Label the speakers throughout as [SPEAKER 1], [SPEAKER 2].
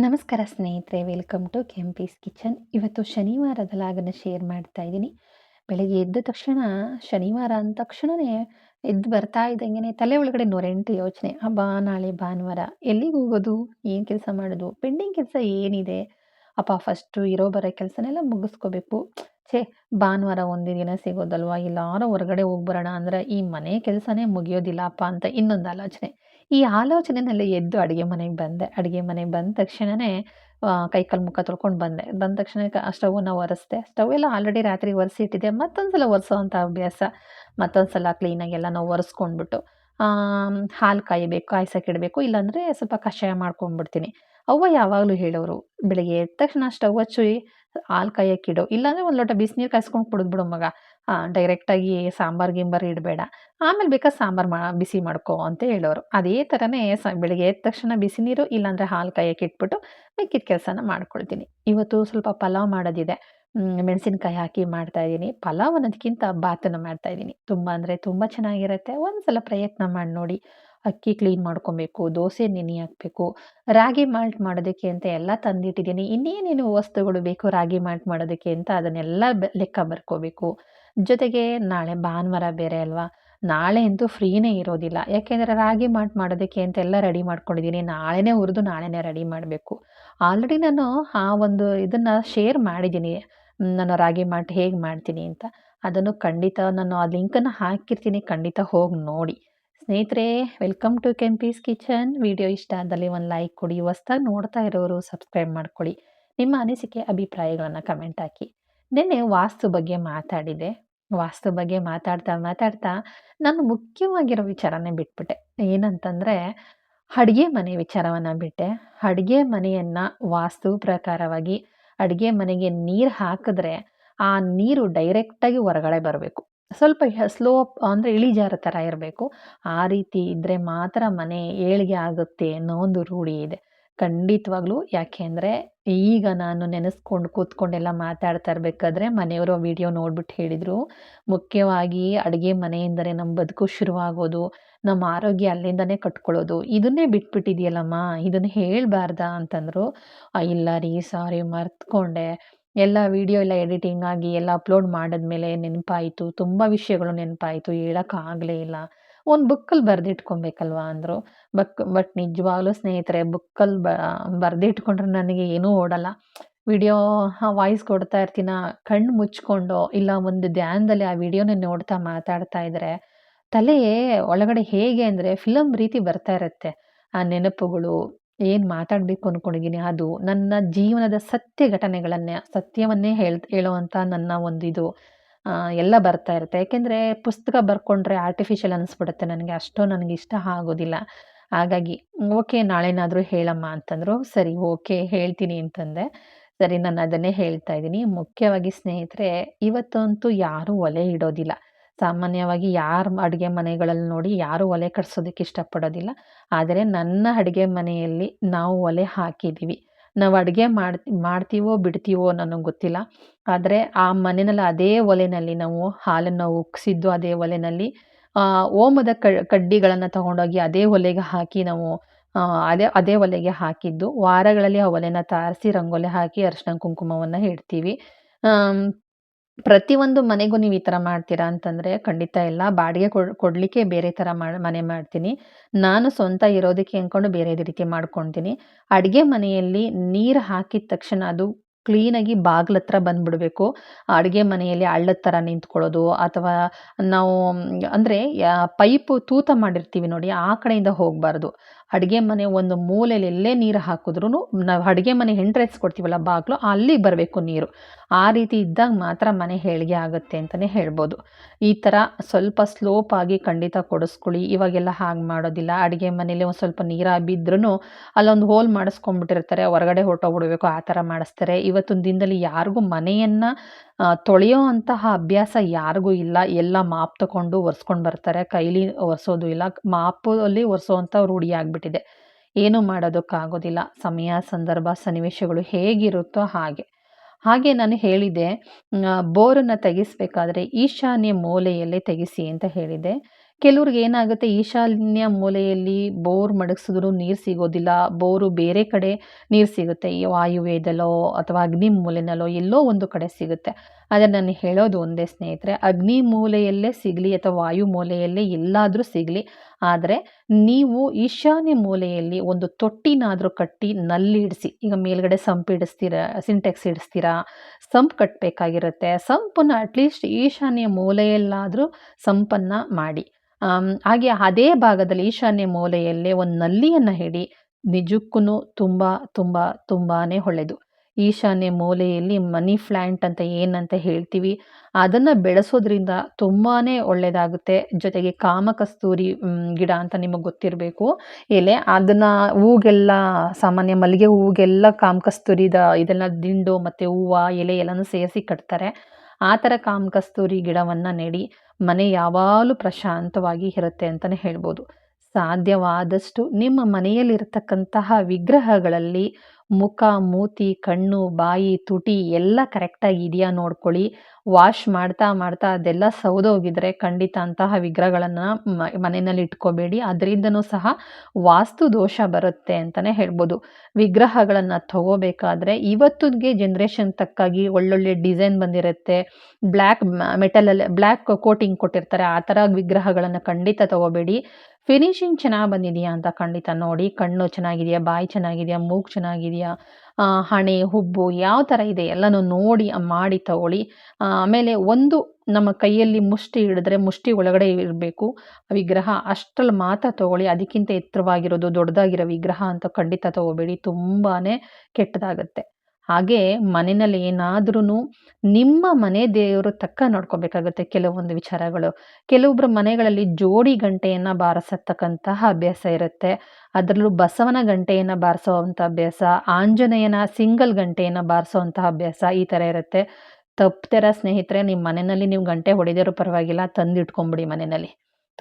[SPEAKER 1] ನಮಸ್ಕಾರ ಸ್ನೇಹಿತರೆ, welcome to Kempi's kitchen. ಇವತ್ತು ಶನಿವಾರದ ಲಾಗನ್ನು ಶೇರ್ ಮಾಡ್ತಾ ಇದ್ದೀನಿ. ಬೆಳಗ್ಗೆ ಎದ್ದ ತಕ್ಷಣ, ಶನಿವಾರ ಅಂದ ತಕ್ಷಣವೇ ಎದ್ದು ಬರ್ತಾ ಇದ್ದಂಗೆ ತಲೆ ಒಳಗಡೆ ನೂರೆಂಟು ಯೋಚನೆ. ಹಬ್ಬ ನಾಳೆ ಭಾನುವಾರ. ಎಲ್ಲಿಗೆ ಹೋಗೋದು? ಏನು ಕೆಲಸ ಮಾಡೋದು? ಪೆಂಡಿಂಗ್ ಕೆಲಸ ಏನಿದೆ? ಅಪ್ಪ ಫಸ್ಟು ಇರೋ ಬರೋ ಕೆಲಸನೆಲ್ಲ ಮುಗಿಸ್ಕೋಬೇಕು. ಛೇ, ಭಾನುವಾರ ಒಂದೇ ದಿನ ಸಿಗೋದಲ್ವಾ? ಎಲ್ಲಾರು ಹೊರಗಡೆ ಹೋಗ್ಬರೋಣ ಅಂದ್ರೆ ಈ ಮನೆ ಕೆಲಸನೇ ಮುಗಿಯೋದಿಲ್ಲಪ್ಪ ಅಂತ ಇನ್ನೊಂದು ಆಲೋಚನೆ. ಈ ಆಲೋಚನೆಯಲ್ಲಿ ಎದ್ದು ಅಡುಗೆ ಮನೆಗೆ ಬಂದೆ. ಅಡುಗೆ ಮನೆಗೆ ಬಂದ ತಕ್ಷಣವೇ ಕೈ ಕಾಲು ಮುಖ ತೊಳ್ಕೊಂಡು ಬಂದೆ. ಬಂದ ತಕ್ಷಣ ಸ್ಟವನ್ನು ಒರೆಸ್ದೆ. ಸ್ಟವ್ ಎಲ್ಲ ಆಲ್ರೆಡಿ ರಾತ್ರಿ ಒರೆಸಿಟ್ಟಿದ್ದೆ ಮತ್ತೊಂದು ಸಲ ಒರೆಸೋವಂಥ ಅಭ್ಯಾಸ. ಮತ್ತೊಂದು ಸಲ ಕ್ಲೀನಾಗಿ ನಾವು ಒರೆಸ್ಕೊಂಡ್ಬಿಟ್ಟು ಹಾಲು ಕಾಯಬೇಕು ಕಾಯಿಸಕ್ಕಿಡಬೇಕು ಇಲ್ಲಾಂದರೆ ಸ್ವಲ್ಪ ಕಷಾಯ ಮಾಡ್ಕೊಂಡ್ಬಿಡ್ತೀನಿ. ಅವ್ವ ಯಾವಾಗಲೂ ಹೇಳೋರು, ಬೆಳಿಗ್ಗೆ ಎದ್ದ ತಕ್ಷಣ ಸ್ಟವ್ ಹಚ್ಚಿ ಹಾಲು ಕಾಯಕ್ಕಿಡು ಇಲ್ಲಾಂದರೆ ಒಂದು ಲೋಟ ಬಿಸಿನೀರು ಕಾಯಿಸ್ಕೊಂಡು ಕುಡಿದ್ಬಿಡು ಮಗ. ಡೈರೆಕ್ಟಾಗಿ ಸಾಂಬಾರು, ಗಿಂಬಾರು ಇಡಬೇಡ. ಆಮೇಲೆ ಬೇಕಾ ಸಾಂಬಾರು ಮಾ, ಬಿಸಿ ಮಾಡ್ಕೋ ಅಂತ ಹೇಳೋರು. ಅದೇ ಥರನೇ ಸ, ಬೆಳಿಗ್ಗೆ ಎದ್ದ ತಕ್ಷಣ ಬಿಸಿ ನೀರು, ಇಲ್ಲಾಂದರೆ ಹಾಲು ಕಾಯಕ್ಕೆ ಇಟ್ಬಿಟ್ಟು ಮಿಕ್ಕಿದ ಕೆಲಸನ ಮಾಡ್ಕೊಳ್ತೀನಿ. ಇವತ್ತು ಸ್ವಲ್ಪ ಪಲಾವ್ ಮಾಡೋದಿದೆ. ಮೆಣಸಿನ್ಕಾಯಿ ಹಾಕಿ ಮಾಡ್ತಾಯಿದ್ದೀನಿ ಪಲಾವ್ ಅನ್ನೋದಕ್ಕಿಂತ ಬಾತನ್ನು ಮಾಡ್ತಾಯಿದ್ದೀನಿ ತುಂಬ ಅಂದರೆ ತುಂಬ ಚೆನ್ನಾಗಿರುತ್ತೆ. ಒಂದು ಸಲ ಪ್ರಯತ್ನ ಮಾಡಿ ನೋಡಿ. ಅಕ್ಕಿ ಕ್ಲೀನ್ ಮಾಡ್ಕೊಬೇಕು, ದೋಸೆ ನೆನೆ ಹಾಕಬೇಕು. ರಾಗಿ ಮಾಲ್ಟ್ ಮಾಡೋದಕ್ಕೆ ಅಂತ ಎಲ್ಲ ತಂದಿಟ್ಟಿದ್ದೀನಿ. ಇನ್ನೇನೇನು ವಸ್ತುಗಳು ಬೇಕು ರಾಗಿ ಮಾಲ್ಟ್ ಮಾಡೋದಕ್ಕೆ ಅಂತ ಅದನ್ನೆಲ್ಲ ಲೆಕ್ಕ ಬರ್ಕೋಬೇಕು. ಜೊತೆಗೆ ನಾಳೆ ಭಾನುವಾರ ಬೇರೆ ಅಲ್ವಾ? ನಾಳೆ ಅಂತೂ ಫ್ರೀನೇ ಇರೋದಿಲ್ಲ. ಯಾಕೆಂದರೆ ರಾಗಿ ಮಾಟ್ ಮಾಡೋದಕ್ಕೆ ಅಂತೆಲ್ಲ ರೆಡಿ ಮಾಡ್ಕೊಂಡಿದ್ದೀನಿ. ನಾಳೆನೇ ಹುರಿದು ನಾಳೆನೇ ರೆಡಿ ಮಾಡಬೇಕು. ಆಲ್ರೆಡಿ ನಾನು ಆ ಒಂದು ಇದನ್ನು ಶೇರ್ ಮಾಡಿದ್ದೀನಿ. ನಾನು ರಾಗಿ ಮಾಟ್ ಹೇಗೆ ಮಾಡ್ತೀನಿ ಅಂತ. ಅದನ್ನು ಖಂಡಿತ ನಾನು ಆ ಲಿಂಕನ್ನು ಹಾಕಿರ್ತೀನಿ. ಖಂಡಿತ ಹೋಗಿ ನೋಡಿ. ಸ್ನೇಹಿತರೆ welcome to Kempi's kitchen video ಇಷ್ಟ ಆದಲ್ಲಿ ಒಂದು ಲೈಕ್ ಕೊಡಿ. ಹೊಸ್ದಾಗಿ ನೋಡ್ತಾ ಇರೋರು ಸಬ್ಸ್ಕ್ರೈಬ್ ಮಾಡ್ಕೊಳ್ಳಿ. ನಿಮ್ಮ ಅನಿಸಿಕೆ, ಅಭಿಪ್ರಾಯಗಳನ್ನು ಕಮೆಂಟ್ ಹಾಕಿ. ನಿನ್ನೆ ವಾಸ್ತು ಬಗ್ಗೆ ಮಾತಾಡಿದೆ. ವಾಸ್ತು ಬಗ್ಗೆ ಮಾತಾಡ್ತಾ ಮಾತಾಡ್ತಾ ನಾನು ಮುಖ್ಯವಾಗಿರೋ ವಿಚಾರನೇ ಬಿಟ್ಬಿಟ್ಟೆ. ಏನಂತಂದರೆ, ಅಡುಗೆ ಮನೆ ವಿಚಾರವನ್ನು ಬಿಟ್ಟೆ. ಅಡುಗೆ ಮನೆಯನ್ನು ವಾಸ್ತು ಪ್ರಕಾರವಾಗಿ ಅಡುಗೆ ಮನೆಗೆ ನೀರು ಹಾಕಿದ್ರೆ ಆ ನೀರು ಡೈರೆಕ್ಟಾಗಿ ಹೊರಗಡೆ ಬರಬೇಕು. ಸ್ವಲ್ಪ ಸ್ಲೋಪ್ ಅಂದರೆ ಇಳಿಜಾರು ಥರ ಇರಬೇಕು. ಆ ರೀತಿ ಇದ್ದರೆ ಮಾತ್ರ ಮನೆ ಏಳಿಗೆ ಆಗುತ್ತೆ ಅನ್ನೋ ಒಂದು ರೂಢಿ ಇದೆ. ಖಂಡಿತವಾಗ್ಲೂ. ಯಾಕೆ ಅಂದರೆ ಈಗ ನಾನು ನೆನೆಸ್ಕೊಂಡು ಕೂತ್ಕೊಂಡೆಲ್ಲ ಮಾತಾಡ್ತಾ ಇರಬೇಕಾದ್ರೆ ಮನೆಯವರು ವಿಡಿಯೋ ನೋಡ್ಬಿಟ್ಟು ಹೇಳಿದರು. ಮುಖ್ಯವಾಗಿ ಅಡುಗೆ ಮನೆಯಿಂದಲೇ ನಮ್ಮ ಬದುಕು ಶುರುವಾಗೋದು, ನಮ್ಮ ಆರೋಗ್ಯ ಅಲ್ಲಿಂದನೇ ಕಟ್ಕೊಳ್ಳೋದು, ಇದನ್ನೇ ಬಿಟ್ಬಿಟ್ಟಿದೆಯಲ್ಲಮ್ಮ, ಇದನ್ನು ಹೇಳಬಾರ್ದಾ ಅಂತಂದರು. ಇಲ್ಲ ರೀ, ಸಾರಿ, ಮರ್ತ್ಕೊಂಡೆ. ಎಲ್ಲ ವಿಡಿಯೋ ಎಲ್ಲ ಎಡಿಟಿಂಗ್ ಆಗಿ ಎಲ್ಲ ಅಪ್ಲೋಡ್ ಮಾಡಿದ್ಮೇಲೆ ನೆನಪಾಯಿತು. ತುಂಬ ವಿಷಯಗಳು ನೆನಪಾಯಿತು, ಹೇಳೋಕ್ಕಾಗಲೇ ಇಲ್ಲ. ಒಂದು ಬುಕ್ಕಲ್ಲಿ ಬರೆದಿಟ್ಕೊಬೇಕಲ್ವಾ ಅಂದರು. ಬಕ್, ಬಟ್ ನಿಜವಾಗ್ಲೂ ಸ್ನೇಹಿತರೆ ಬುಕ್ಕಲ್ಲಿ ಬ, ಬರೆದಿಟ್ಕೊಂಡ್ರೆ ನನಗೆ ಏನೂ ಓಡಲ್ಲ. ವಿಡಿಯೋ ವಾಯ್ಸ್ ಕೊಡ್ತಾ ಇರ್ತೀನ, ಕಣ್ಣು ಮುಚ್ಕೊಂಡು ಇಲ್ಲ ಒಂದು ಧ್ಯಾನದಲ್ಲಿ ಆ ವಿಡಿಯೋನ ನೋಡ್ತಾ ಮಾತಾಡ್ತಾ ಇದ್ದರೆ ತಲೆ ಒಳಗಡೆ ಹೇಗೆ ಅಂದರೆ ಫಿಲಮ್ ರೀತಿ ಬರ್ತಾ ಇರುತ್ತೆ. ಆ ನೆನಪುಗಳು, ಏನು ಮಾತಾಡಬೇಕು ಅಂದ್ಕೊಂಡಿದ್ದೀನಿ ಅದು ನನ್ನ ಜೀವನದ ಸತ್ಯ ಘಟನೆಗಳನ್ನೇ, ಸತ್ಯವನ್ನೇ ಹೇಳ್ ಹೇಳುವಂಥ ನನ್ನ ಒಂದು ಇದು ಎಲ್ಲ ಬರ್ತಾ ಇರುತ್ತೆ. ಯಾಕೆಂದರೆ ಪುಸ್ತಕ ಬರ್ಕೊಂಡ್ರೆ ಆರ್ಟಿಫಿಷಿಯಲ್ ಅನಿಸ್ಬಿಡುತ್ತೆ ನನಗೆ. ಅಷ್ಟು ನನಗೆ ಇಷ್ಟ ಆಗೋದಿಲ್ಲ. ಹಾಗಾಗಿ, ಓಕೆ, ನಾಳೆನಾದರೂ ಹೇಳಮ್ಮ ಅಂತಂದರು. ಸರಿ, ಓಕೆ, ಹೇಳ್ತೀನಿ ಅಂತಂದೆ. ಸರಿ, ನಾನು ಅದನ್ನೇ ಹೇಳ್ತಾ ಇದ್ದೀನಿ. ಮುಖ್ಯವಾಗಿ ಸ್ನೇಹಿತರೆ, ಇವತ್ತಂತೂ ಯಾರೂ ಒಲೆ ಇಡೋದಿಲ್ಲ. ಸಾಮಾನ್ಯವಾಗಿ ಯಾರು ಅಡುಗೆ ಮನೆಗಳಲ್ಲಿ ನೋಡಿ ಯಾರೂ ಒಲೆ ಕಟ್ಸೋದಕ್ಕೆ ಇಷ್ಟಪಡೋದಿಲ್ಲ. ಆದರೆ ನನ್ನ ಅಡುಗೆ ಮನೆಯಲ್ಲಿ ನಾವು ಒಲೆ ಹಾಕಿದ್ದೀವಿ. ನಾವು ಅಡುಗೆ ಮಾಡ್ತಿ ಮಾಡ್ತೀವೋ ಬಿಡ್ತೀವೋ ನನಗೆ ಗೊತ್ತಿಲ್ಲ. ಆದರೆ ಆ ಮನೆಯಲ್ಲಿ ಅದೇ ಒಲೆಯಲ್ಲಿ ನಾವು ಹಾಲನ್ನು ಉಕ್ಸಿದ್ದು ಅದೇ ಒಲೆಯಲ್ಲಿ ಓಮದ ಕಡ್ಡಿಗಳನ್ನು ತಗೊಂಡೋಗಿ ಅದೇ ಒಲೆಗೆ ಹಾಕಿ ನಾವು ಅದೇ ಅದೇ ಒಲೆಗೆ ಹಾಕಿದ್ದು. ವಾರಗಳಲ್ಲಿ ಆ ಒಲೆನ ತಾರಿಸಿ ರಂಗೋಲಿ ಹಾಕಿ ಅರಿಶಿನ ಕುಂಕುಮವನ್ನು ಇಡ್ತೀವಿ. ಪ್ರತಿಯೊಂದು ಮನೆಗೂ ನೀವು ಈ ಥರ ಮಾಡ್ತೀರಾ ಅಂತಂದ್ರೆ ಖಂಡಿತ ಇಲ್ಲ. ಬಾಡಿಗೆ ಕೊಡ್, ಕೊಡಲಿಕ್ಕೆ ಬೇರೆ ಮಾಡಿ, ಮನೆ ಮಾಡ್ತೀನಿ. ನಾನು ಸ್ವಂತ ಇರೋದಕ್ಕೆ ಅಂದ್ಕೊಂಡು ಬೇರೆ ರೀತಿ ಮಾಡ್ಕೊತೀನಿ. ಅಡುಗೆ ಮನೆಯಲ್ಲಿ ನೀರು ಹಾಕಿದ ತಕ್ಷಣ ಅದು ಕ್ಲೀನಾಗಿ ಬಾಗ್ಲ ಹತ್ರ ಬಂದುಬಿಡ್ಬೇಕು. ಅಡುಗೆ ಮನೆಯಲ್ಲಿ ಹಳ್ಳದ ಥರ ನಿಂತ್ಕೊಳ್ಳೋದು ಅಥವಾ ನಾವು, ಅಂದರೆ ಪೈಪು ತೂತ ಮಾಡಿರ್ತೀವಿ ನೋಡಿ, ಆ ಕಡೆಯಿಂದ ಹೋಗಬಾರ್ದು. ಅಡುಗೆ ಮನೆ ಒಂದು ಮೂಲೆಯಲ್ಲೇ ನೀರು ಹಾಕಿದ್ರೂ ನಾವು ಅಡುಗೆ ಮನೆ ಎಂಟ್ರೆನ್ಸ್ ಕೊಡ್ತೀವಲ್ಲ ಬಾಗಿಲು ಅಲ್ಲಿಗೆ ಬರಬೇಕು ನೀರು. ಆ ರೀತಿ ಇದ್ದಾಗ ಮಾತ್ರ ಮನೆ ಹೇಳಿಗೆ ಆಗುತ್ತೆ ಅಂತಲೇ ಹೇಳ್ಬೋದು. ಈ ಥರ ಸ್ವಲ್ಪ ಸ್ಲೋಪ್ ಆಗಿ ಖಂಡಿತ ಕೊಡಿಸ್ಕೊಳ್ಳಿ. ಇವಾಗೆಲ್ಲ ಹಾಗೆ ಮಾಡೋದಿಲ್ಲ. ಅಡುಗೆ ಮನೇಲಿ ಒಂದು ಸ್ವಲ್ಪ ನೀರು ಬಿದ್ದರೂ ಅಲ್ಲೊಂದು ಹೋಲ್ ಮಾಡಿಸ್ಕೊಂಡ್ಬಿಟ್ಟಿರ್ತಾರೆ. ಹೊರಗಡೆ ಹೊರಟೋಗ್ಬಿಡ್ಬೇಕು. ಆ ಥರ ಮಾಡಿಸ್ತಾರೆ. ಇವತ್ತೊಂದು ದಿನದಲ್ಲಿ ಯಾರಿಗೂ ಮನೆಯನ್ನು ತೊಳೆಯೋ ಅಂತಹ ಅಭ್ಯಾಸ ಯಾರಿಗೂ ಇಲ್ಲ. ಎಲ್ಲ ಮಾಪ್ ತಗೊಂಡು ಒರೆಸ್ಕೊಂಡು ಬರ್ತಾರೆ. ಕೈಲಿ ಒರೆಸೋದು ಇಲ್ಲ. ಮಾಪಲ್ಲಿ ಒರೆಸೋವಂಥ ರೂಢಿ ಆಗಿಬಿಟ್ಟಿದೆ. ಏನು ಮಾಡೋದಕ್ಕಾಗೋದಿಲ್ಲ. ಸಮಯ, ಸಂದರ್ಭ, ಸನ್ನಿವೇಶಗಳು ಹೇಗಿರುತ್ತೋ ಹಾಗೆ. ಹಾಗೆ ನಾನು ಹೇಳಿದೆ ಬೋರನ್ನು ತೆಗೆಸಬೇಕಾದ್ರೆ ಈಶಾನ್ಯ ಮೂಲೆಯಲ್ಲೇ ತೆಗೆಸಿ ಅಂತ ಹೇಳಿದೆ. ಕೆಲವ್ರಿಗೆ ಏನಾಗುತ್ತೆ, ಈಶಾನ್ಯ ಮೂಲೆಯಲ್ಲಿ ಬೋರ್ ಮಡಗಿಸಿದ್ರು ನೀರು ಸಿಗೋದಿಲ್ಲ. ಬೋರು ಬೇರೆ ಕಡೆ ನೀರು ಸಿಗುತ್ತೆ. ಈ ಅಥವಾ ಅಗ್ನಿ ಮೂಲೆನಲ್ಲೋ ಎಲ್ಲೋ ಒಂದು ಕಡೆ ಸಿಗುತ್ತೆ. ಆದರೆ ನಾನು ಹೇಳೋದು ಒಂದೇ ಸ್ನೇಹಿತರೆ, ಅಗ್ನಿ ಮೂಲೆಯಲ್ಲೇ ಸಿಗಲಿ ಅಥವಾ ವಾಯು ಮೂಲೆಯಲ್ಲೇ ಎಲ್ಲಾದರೂ ಸಿಗಲಿ, ಆದರೆ ನೀವು ಈಶಾನ್ಯ ಮೂಲೆಯಲ್ಲಿ ಒಂದು ತೊಟ್ಟಿನಾದರೂ ಕಟ್ಟಿ ನಲ್ಲಿ ಇಡಿಸಿ, ಈಗ ಮೇಲ್ಗಡೆ ಸಂಪ್ ಇಡಿಸ್ತೀರಾ, ಸಿಂಟೆಕ್ಸ್ ಇಡಿಸ್ತೀರಾ, ಸಂಪ್ ಕಟ್ಟಬೇಕಾಗಿರುತ್ತೆ ಸಂಪನ್ನು ಅಟ್ಲೀಸ್ಟ್ ಈಶಾನ್ಯ ಮೂಲೆಯಲ್ಲಾದರೂ ಸಂಪನ್ನು ಮಾಡಿ. ಹಾಗೆ ಅದೇ ಭಾಗದಲ್ಲಿ ಈಶಾನ್ಯ ಮೂಲೆಯಲ್ಲೇ ಒಂದು ನಲ್ಲಿಯನ್ನು ಹಿಡಿ ನಿಜಕ್ಕೂ ತುಂಬ ತುಂಬ ತುಂಬಾ ಒಳ್ಳೆಯದು. ಈಶಾನ್ಯ ಮೂಲೆಯಲ್ಲಿ ಮನಿ ಪ್ಲ್ಯಾಂಟ್ ಅಂತ ಏನಂತ ಹೇಳ್ತೀವಿ, ಅದನ್ನು ಬೆಳೆಸೋದ್ರಿಂದ ತುಂಬಾ ಒಳ್ಳೆಯದಾಗುತ್ತೆ. ಜೊತೆಗೆ ಕಾಮಕಸ್ತೂರಿ ಗಿಡ ಅಂತ ನಿಮಗೆ ಗೊತ್ತಿರಬೇಕು. ಎಲೆ, ಅದನ್ನು ಹೂಗೆಲ್ಲ, ಸಾಮಾನ್ಯ ಮಲ್ಲಿಗೆ ಹೂಗೆಲ್ಲ ಕಾಮಕಸ್ತೂರಿದ ಇದೆಲ್ಲ ದಿಂಡು ಮತ್ತು ಹೂವು, ಎಲೆ ಎಲ್ಲನೂ ಸೇರಿಸಿ ಕಟ್ತಾರೆ. ಆ ಥರ ಕಾಮಕಸ್ತೂರಿ ಗಿಡವನ್ನು ನೆಡಿ. ಮನೆ ಯಾವಾಗಲೂ ಪ್ರಶಾಂತವಾಗಿ ಇರುತ್ತೆ ಅಂತಲೇ ಹೇಳ್ಬೋದು. ಸಾಧ್ಯವಾದಷ್ಟು ನಿಮ್ಮ ಮನೆಯಲ್ಲಿರತಕ್ಕಂತಹ ವಿಗ್ರಹಗಳಲ್ಲಿ ಮುಖ, ಮೂತಿ, ಕಣ್ಣು, ಬಾಯಿ, ತುಟಿ ಎಲ್ಲ ಕರೆಕ್ಟಾಗಿ ಇದೆಯಾ ನೋಡ್ಕೊಳ್ಳಿ. ವಾಶ್ ಮಾಡ್ತಾ ಮಾಡ್ತಾ ಅದೆಲ್ಲ ಸೌದೋಗಿದ್ರೆ ಖಂಡಿತ ಅಂತಹ ವಿಗ್ರಹಗಳನ್ನು ಮನೆಯಲ್ಲಿ ಇಟ್ಕೋಬೇಡಿ. ಅದರಿಂದನೂ ಸಹ ವಾಸ್ತು ದೋಷ ಬರುತ್ತೆ ಅಂತಲೇ ಹೇಳ್ಬೋದು. ವಿಗ್ರಹಗಳನ್ನು ತಗೋಬೇಕಾದ್ರೆ ಇವತ್ತಿಗೆ ಜನ್ರೇಷನ್ ತಕ್ಕಾಗಿ ಒಳ್ಳೊಳ್ಳೆ ಡಿಸೈನ್ ಬಂದಿರುತ್ತೆ. ಬ್ಲ್ಯಾಕ್ ಮೆಟಲಲ್ಲಿ ಬ್ಲ್ಯಾಕ್ ಕೋಟಿಂಗ್ ಕೊಟ್ಟಿರ್ತಾರೆ. ಆ ಥರ ವಿಗ್ರಹಗಳನ್ನು ಖಂಡಿತ ತಗೋಬೇಡಿ. ಫಿನಿಶಿಂಗ್ ಚೆನ್ನಾಗಿ ಬಂದಿದೆಯಾ ಅಂತ ಖಂಡಿತ ನೋಡಿ. ಕಣ್ಣು ಚೆನ್ನಾಗಿದೆಯಾ, ಬಾಯಿ ಚೆನ್ನಾಗಿದೆಯಾ, ಮೂಗು ಚೆನ್ನಾಗಿದೆಯಾ ಹಣೆ, ಹುಬ್ಬು ಯಾವ ಥರ ಇದೆ ಎಲ್ಲನೂ ನೋಡಿ, ಮಾಡಿ ತಗೊಳ್ಳಿ. ಆಮೇಲೆ ಒಂದು ನಮ್ಮ ಕೈಯಲ್ಲಿ ಮುಷ್ಟಿ ಹಿಡಿದ್ರೆ ಮುಷ್ಟಿ ಒಳಗಡೆ ಇರಬೇಕು. ವಿಗ್ರಹ ಅಷ್ಟರಲ್ಲಿ ಮಾತ್ರ ತಗೊಳ್ಳಿ. ಅದಕ್ಕಿಂತ ಎತ್ತರವಾಗಿರೋದು ದೊಡ್ಡದಾಗಿರೋ ವಿಗ್ರಹ ಅಂತ ಖಂಡಿತ ತಗೋಬೇಡಿ. ತುಂಬಾ ಕೆಟ್ಟದಾಗತ್ತೆ. ಹಾಗೆ ಮನೆಯಲ್ಲಿ ಏನಾದ್ರೂ ನಿಮ್ಮ ಮನೆ ದೇವರು ತಕ್ಕ ನೋಡ್ಕೋಬೇಕಾಗುತ್ತೆ ಕೆಲವೊಂದು ವಿಚಾರಗಳು. ಕೆಲವೊಬ್ಬರ ಮನೆಗಳಲ್ಲಿ ಜೋಡಿ ಗಂಟೆಯನ್ನು ಬಾರಿಸತಕ್ಕಂತಹ ಅಭ್ಯಾಸ ಇರುತ್ತೆ. ಅದರಲ್ಲೂ ಬಸವನ ಗಂಟೆಯನ್ನು ಬಾರಿಸೋವಂಥ ಅಭ್ಯಾಸ, ಆಂಜನೇಯನ ಸಿಂಗಲ್ ಗಂಟೆಯನ್ನು ಬಾರಿಸೋವಂತಹ ಅಭ್ಯಾಸ ಈ ಥರ ಇರುತ್ತೆ. ತಪ್ಪುತ್ತರ ಸ್ನೇಹಿತರೆ, ನಿಮ್ಮ ಮನೆಯಲ್ಲಿ ನೀವು ಗಂಟೆ ಹೊಡೆದಿರೋ ಪರವಾಗಿಲ್ಲ, ತಂದಿಟ್ಕೊಂಬಿಡಿ ಮನೆಯಲ್ಲಿ.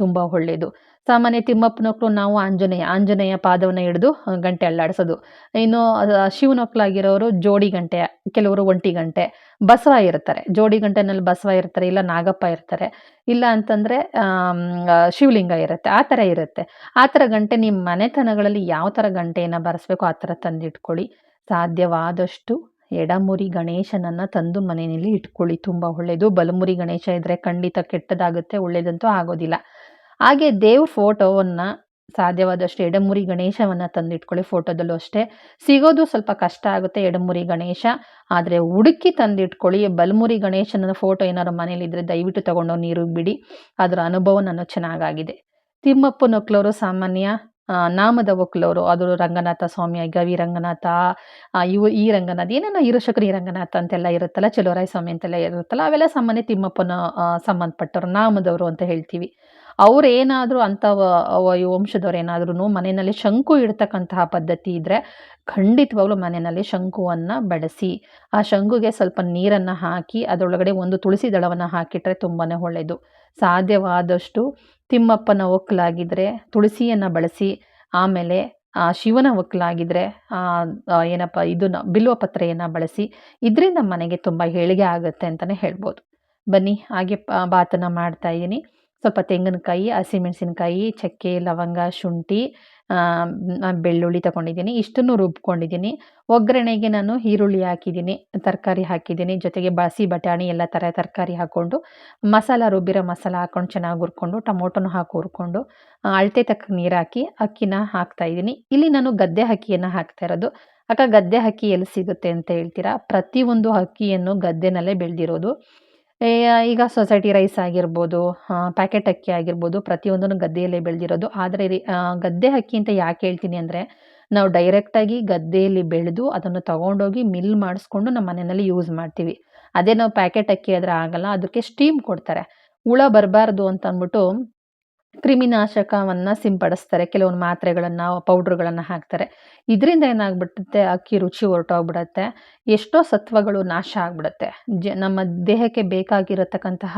[SPEAKER 1] ತುಂಬ ಒಳ್ಳೆಯದು ಸಾಮಾನ್ಯ ತಿಮ್ಮಪ್ಪನೊಕ್ಕಲು ನಾವು ಆಂಜನೇಯ ಆಂಜನೇಯ ಪಾದವನ್ನು ಹಿಡಿದು ಗಂಟೆ ಅಲ್ಲಾಡಿಸೋದು. ಇನ್ನು ಶಿವನೊಕ್ಲಾಗಿರೋರು ಜೋಡಿ ಗಂಟೆ, ಕೆಲವರು ಒಂಟಿ ಗಂಟೆ, ಬಸವ ಇರ್ತಾರೆ. ಜೋಡಿ ಗಂಟೆನಲ್ಲಿ ಬಸವ ಇರ್ತಾರೆ, ಇಲ್ಲ ನಾಗಪ್ಪ ಇರ್ತಾರೆ. ಇಲ್ಲ ಅಂತಂದರೆ ಶಿವಲಿಂಗ ಇರುತ್ತೆ. ಆ ಥರ ಇರುತ್ತೆ. ಆ ಥರ ಗಂಟೆ ನಿಮ್ಮ ಮನೆತನಗಳಲ್ಲಿ ಯಾವ ಥರ ಗಂಟೆಯನ್ನು ಬರೆಸ್ಬೇಕು, ಆ ಥರ ತಂದಿಟ್ಕೊಳ್ಳಿ. ಸಾಧ್ಯವಾದಷ್ಟು ಎಡಮುರಿ ಗಣೇಶನನ್ನು ತಂದು ಮನೆಯಲ್ಲಿ ಇಟ್ಕೊಳ್ಳಿ. ತುಂಬ ಒಳ್ಳೆಯದು ಬಲಮುರಿ ಗಣೇಶ ಇದ್ದರೆ ಖಂಡಿತ ಕೆಟ್ಟದಾಗುತ್ತೆ ಒಳ್ಳೆಯದಂತೂ ಆಗೋದಿಲ್ಲ. ಹಾಗೆ ದೇವ್ ಫೋಟೋವನ್ನು ಸಾಧ್ಯವಾದಷ್ಟು ಎಡಮುರಿ ಗಣೇಶವನ್ನು ತಂದಿಟ್ಕೊಳ್ಳಿ ಫೋಟೋದಲ್ಲೂ ಅಷ್ಟೇ. ಸಿಗೋದು ಸ್ವಲ್ಪ ಕಷ್ಟ ಆಗುತ್ತೆ ಎಡಮುರಿ ಗಣೇಶ. ಆದರೆ ಹುಡುಕಿ ತಂದಿಟ್ಕೊಳ್ಳಿ, ಬಲಮುರಿ ಗಣೇಶನ ಫೋಟೋ ಏನಾದ್ರು ಮನೇಲಿದ್ದರೆ ದಯವಿಟ್ಟು ತೊಗೊಂಡೋಗಿ ನೀರು ಬಿಡಿ. ಅದರ ಅನುಭವ ನಾನು ಚೆನ್ನಾಗಾಗಿದೆ. ತಿಮ್ಮಪ್ಪ ನೊಕ್ಲವರು ಸಾಮಾನ್ಯ ನಾಮದ ಒಕ್ಲವರು ಅದು ರಂಗನಾಥ ಸ್ವಾಮಿ, ಗವಿ ರಂಗನಾಥ ಇವು ಈ ರಂಗನಾಥ, ಏನೇನೋ ಇರುಶಕ್ರಿ ರಂಗನಾಥ ಅಂತೆಲ್ಲ ಇರುತ್ತಲ್ಲ ಚಲೋರಾಯ ಸ್ವಾಮಿ ಅಂತೆಲ್ಲ ಇರುತ್ತಲ್ಲ, ಅವೆಲ್ಲ ಸಾಮಾನ್ಯ ತಿಮ್ಮಪ್ಪನ ಸಂಬಂಧಪಟ್ಟವರು, ನಾಮದವರು ಅಂತ ಹೇಳ್ತೀವಿ. ಅವರೇನಾದರೂ ಅಂಥ ವಂಶದವ್ರು ಏನಾದ್ರೂ ಮನೆಯಲ್ಲಿ ಶಂಕು ಇಡ್ತಕ್ಕಂತಹ ಪದ್ಧತಿ ಇದ್ದರೆ ಖಂಡಿತವಾಗ್ಲೂ ಮನೆಯಲ್ಲಿ ಶಂಕುವನ್ನು ಬಳಸಿ ಆ ಶಂಕುಗೆ ಸ್ವಲ್ಪ ನೀರನ್ನು ಹಾಕಿ, ಅದರೊಳಗಡೆ ಒಂದು ತುಳಸಿ ದಳವನ್ನು ಹಾಕಿಟ್ರೆ ತುಂಬಾ ಒಳ್ಳೆಯದು ಸಾಧ್ಯವಾದಷ್ಟು ತಿಮ್ಮಪ್ಪನ ಒಕ್ಕಲಾಗಿದ್ದರೆ ತುಳಸಿಯನ್ನು ಬಳಸಿ, ಆಮೇಲೆ ಆ ಶಿವನ ಒಕ್ಕಲಾಗಿದ್ದರೆ ಏನಪ್ಪ ಇದನ್ನ ಬಿಲ್ವ ಪತ್ರೆಯನ್ನು ಬಳಸಿ, ಇದರಿಂದ ಮನೆಗೆ ತುಂಬ ಏಳಿಗೆ ಆಗುತ್ತೆ ಅಂತಲೇ ಹೇಳ್ಬೋದು. ಬನ್ನಿ, ಹಾಗೆ ಬಾತನ್ನು ಮಾಡ್ತಾಯಿದ್ದೀನಿ ಸ್ವಲ್ಪ ತೆಂಗಿನಕಾಯಿ ಹಸಿಮೆಣಸಿನ್ಕಾಯಿ ಚಕ್ಕೆ, ಲವಂಗ, ಶುಂಠಿ ಬೆಳ್ಳುಳ್ಳಿ ತಗೊಂಡಿದ್ದೀನಿ. ಇಷ್ಟನ್ನು ರುಬ್ಕೊಂಡಿದ್ದೀನಿ. ಒಗ್ಗರಣೆಗೆ ನಾನು ಈರುಳ್ಳಿ ಹಾಕಿದ್ದೀನಿ, ತರಕಾರಿ ಹಾಕಿದ್ದೀನಿ. ಜೊತೆಗೆ ಬಾಸಿ ಬಟಾಣಿ, ಎಲ್ಲ ಥರ ತರಕಾರಿ ಹಾಕ್ಕೊಂಡು, ಮಸಾಲ ರುಬ್ಬಿರೋ ಮಸಾಲ ಹಾಕ್ಕೊಂಡು ಚೆನ್ನಾಗಿ ಹುರ್ಕೊಂಡು, ಟೊಮೊಟೊನ ಹಾಕಿ ಹುರ್ಕೊಂಡು ಅಳತೆ ತಕ್ಕ ನೀರು ಹಾಕಿ ಅಕ್ಕಿನ ಹಾಕ್ತಾಯಿದ್ದೀನಿ ಇಲ್ಲಿ ನಾನು ಗದ್ದೆ ಅಕ್ಕಿಯನ್ನು ಹಾಕ್ತಾ ಇರೋದು. ಅಕ್ಕ ಗದ್ದೆ ಅಕ್ಕಿ ಎಲ್ಲಿ ಸಿಗುತ್ತೆ ಅಂತ ಹೇಳ್ತೀರಾ? ಪ್ರತಿಯೊಂದು ಅಕ್ಕಿಯನ್ನು ಗದ್ದೆನಲ್ಲೇ ಬೆಳೆದಿರೋದು. ಈಗ ಸೊಸೈಟಿ ರೈಸ್ ಆಗಿರ್ಬೋದು ಪ್ಯಾಕೆಟ್ ಅಕ್ಕಿ ಆಗಿರ್ಬೋದು, ಪ್ರತಿಯೊಂದನ್ನು ಗದ್ದೆಯಲ್ಲೇ ಬೆಳೆದಿರೋದು. ಆದರೆ ಗದ್ದೆ ಅಕ್ಕಿ ಅಂತ ಯಾಕೆ ಹೇಳ್ತೀನಿ ಅಂದರೆ, ನಾವು ಡೈರೆಕ್ಟಾಗಿ ಗದ್ದೆಯಲ್ಲಿ ಬೆಳೆದು ಅದನ್ನು ತಗೊಂಡೋಗಿ ಮಿಲ್ ಮಾಡಿಸ್ಕೊಂಡು ನಮ್ಮ ಮನೆಯಲ್ಲಿ ಯೂಸ್ ಮಾಡ್ತೀವಿ. ಅದೇ ನಾವು ಪ್ಯಾಕೆಟ್ ಅಕ್ಕಿ ಆದರೆ ಆಗಲ್ಲ, ಅದಕ್ಕೆ ಸ್ಟೀಮ್ ಕೊಡ್ತಾರೆ. ಹುಳ ಬರಬಾರ್ದು ಅಂತ ಅಂದ್ಬಿಟ್ಟು ಕ್ರಿಮಿನಾಶಕವನ್ನು ಸಿಂಪಡಿಸ್ತಾರೆ. ಕೆಲವೊಂದು ಮಾತ್ರೆಗಳನ್ನು, ಪೌಡ್ರುಗಳನ್ನು ಹಾಕ್ತಾರೆ. ಇದರಿಂದ ಏನಾಗ್ಬಿಡುತ್ತೆ? ಅಕ್ಕಿ ರುಚಿ ಹೊರಟೋಗ್ಬಿಡತ್ತೆ. ಎಷ್ಟೋ ಸತ್ವಗಳು ನಾಶ ಆಗ್ಬಿಡುತ್ತೆ. ಜ, ನಮ್ಮ ದೇಹಕ್ಕೆ ಬೇಕಾಗಿರತಕ್ಕಂತಹ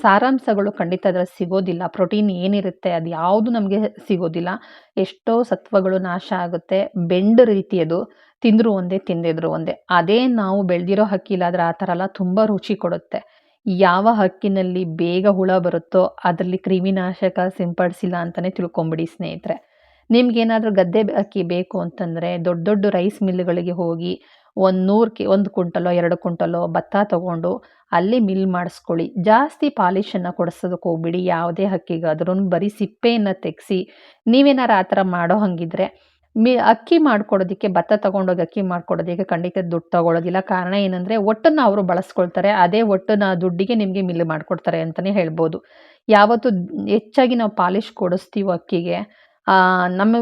[SPEAKER 1] ಸಾರಾಂಶಗಳು ಖಂಡಿತ ಅದರಲ್ಲಿ ಸಿಗೋದಿಲ್ಲ. ಪ್ರೋಟೀನ್ ಏನಿರುತ್ತೆ? ಅದು ಯಾವುದು ನಮಗೆ ಸಿಗೋದಿಲ್ಲ. ಎಷ್ಟೋ ಸತ್ವಗಳು ನಾಶ ಆಗುತ್ತೆ. ಬೆಂಡ್ ರೀತಿಯದು. ತಿಂದರೂ ಒಂದೇ, ತಿಂದಿದ್ರು ಒಂದೇ. ಅದೇ ನಾವು ಬೆಳೆದಿರೋ ಅಕ್ಕಿಲಾದ್ರೆ ಆ ಥರ ಎಲ್ಲ ತುಂಬ ರುಚಿ ಕೊಡುತ್ತೆ. ಯಾವ ಹಕ್ಕಿನಲ್ಲಿ ಬೇಗ ಹುಳ ಬರುತ್ತೋ ಅದರಲ್ಲಿ ಕ್ರಿಮಿನಾಶಕ ಸಿಂಪಡಿಸಿಲ್ಲ ಅಂತಲೇ ತಿಳ್ಕೊಂಬಿಡಿ ಸ್ನೇಹಿತರೆ. ನಿಮ್ಗೇನಾದರೂ ಗದ್ದೆ ಅಕ್ಕಿ ಬೇಕು ಅಂತಂದರೆ ದೊಡ್ಡ ದೊಡ್ಡ ರೈಸ್ ಮಿಲ್ಗಳಿಗೆ ಹೋಗಿ ಒಂದು ನೂರು ಕೆ, ಒಂದು ಕುಂಟಲೋ ಎರಡು ಕುಂಟಲೋ ಭತ್ತ ತೊಗೊಂಡು ಅಲ್ಲಿ ಮಿಲ್ ಮಾಡಿಸ್ಕೊಳ್ಳಿ. ಜಾಸ್ತಿ ಪಾಲಿಷನ್ನು ಕೊಡಿಸೋದಕ್ಕೆ ಹೋಗ್ಬಿಡಿ. ಯಾವುದೇ ಹಕ್ಕಿಗಾದ್ರೂ ಬರೀ ಸಿಪ್ಪೆಯನ್ನು ತೆಗೆಸಿ ನೀವೇನಾರು ಆ ಥರ ಮಾಡೋ ಹಾಗಿದ್ರೆ ಮಿ ಅಕ್ಕಿ ಮಾಡ್ಕೊಡೋದಕ್ಕೆ, ಭತ್ತ ತೊಗೊಂಡೋಗಿ ಅಕ್ಕಿ ಮಾಡ್ಕೊಡೋದಕ್ಕೆ ಖಂಡಿತ ದುಡ್ಡು ತಗೊಳ್ಳೋದಿಲ್ಲ ಕಾರಣ ಏನಂದರೆ ಒಟ್ಟನ್ನು ಅವರು ಬಳಸ್ಕೊಳ್ತಾರೆ. ಅದೇ ಒಟ್ಟನ್ನ ದುಡ್ಡಿಗೆ ನಿಮಗೆ ಮಿಲ್ ಮಾಡಿಕೊಡ್ತಾರೆ ಅಂತಲೇ ಹೇಳ್ಬೋದು. ಯಾವತ್ತು ಹೆಚ್ಚಾಗಿ ನಾವು ಪಾಲಿಶ್ ಕೊಡಿಸ್ತೀವೋ ಅಕ್ಕಿಗೆ ನಮ್ಮ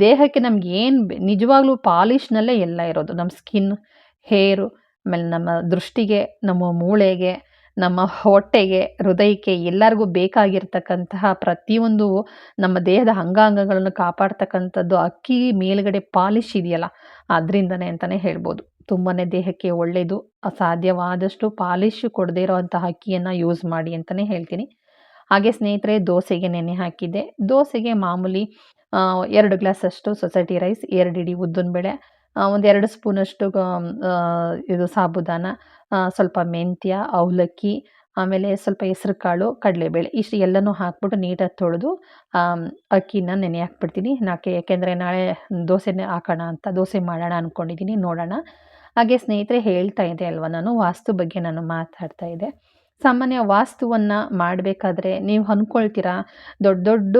[SPEAKER 1] ದೇಹಕ್ಕೆ ನಮ್ಗೆ ಏನು ನಿಜವಾಗ್ಲೂ ಪಾಲಿಶ್ನಲ್ಲೇ ಎಲ್ಲ ಇರೋದು. ನಮ್ಮ ಸ್ಕಿನ್, ಹೇರು, ಆಮೇಲೆ ನಮ್ಮ ದೃಷ್ಟಿಗೆ, ನಮ್ಮ ಮೂಳೆಗೆ ನಮ್ಮ ಹೊಟ್ಟೆಗೆ, ಹೃದಯಕ್ಕೆ ಎಲ್ಲರಿಗೂ ಬೇಕಾಗಿರ್ತಕ್ಕಂತಹ ಪ್ರತಿಯೊಂದು ನಮ್ಮ ದೇಹದ ಅಂಗಾಂಗಗಳನ್ನು ಕಾಪಾಡ್ತಕ್ಕಂಥದ್ದು ಅಕ್ಕಿ ಮೇಲುಗಡೆ ಪಾಲಿಶ್ ಇದೆಯಲ್ಲ, ಅದರಿಂದನೇ ಅಂತಲೇ ಹೇಳ್ಬೋದು. ತುಂಬಾ ದೇಹಕ್ಕೆ ಒಳ್ಳೆಯದು ಸಾಧ್ಯವಾದಷ್ಟು ಪಾಲಿಶ್ ಕೊಡದೇ ಇರೋವಂತಹ ಅಕ್ಕಿಯನ್ನು ಯೂಸ್ ಮಾಡಿ ಅಂತಲೇ ಹೇಳ್ತೀನಿ. ಹಾಗೆ ಸ್ನೇಹಿತರೆ, ದೋಸೆಗೆ ನೆನೆ ಹಾಕಿದ್ದೆ. ದೋಸೆಗೆ ಮಾಮೂಲಿ ಎರಡು ಗ್ಲಾಸಷ್ಟು ಸೊಸೈಟಿ ರೈಸ್, ಎರಡು ಇಡೀ ಬೇಳೆ ಒಂದು ಎರಡು ಸ್ಪೂನಷ್ಟು ಇದು ಸಾಬುದಾನ ಸ್ವಲ್ಪ ಮೆಂತ್ಯ, ಅವಲಕ್ಕಿ, ಆಮೇಲೆ ಸ್ವಲ್ಪ ಹೆಸ್ರು ಕಾಳು ಕಡಲೆಬೇಳೆ, ಇಷ್ಟು ಎಲ್ಲನೂ ಹಾಕ್ಬಿಟ್ಟು ನೀಟಾಗಿ ತೊಳೆದು ಅಕ್ಕಿನ ನೆನೆ ಹಾಕ್ಬಿಡ್ತೀನಿ. ನಾಕೆ, ಯಾಕೆಂದರೆ ನಾಳೆ ದೋಸೆನೇ ಹಾಕೋಣ ಅಂತ ದೋಸೆ ಮಾಡೋಣ ಅಂದ್ಕೊಂಡಿದ್ದೀನಿ ನೋಡೋಣ. ಹಾಗೆ ಸ್ನೇಹಿತರೆ, ಹೇಳ್ತಾ ಇದೆ ಅಲ್ವಾ, ನಾನು ವಾಸ್ತು ಬಗ್ಗೆ ನಾನು ಮಾತಾಡ್ತಾ ಇದ್ದೆ. ಸಾಮಾನ್ಯ ವಾಸ್ತುವನ್ನು ಮಾಡಬೇಕಾದ್ರೆ ನೀವು ಅಂದ್ಕೊಳ್ತೀರಾ ದೊಡ್ಡ ದೊಡ್ಡ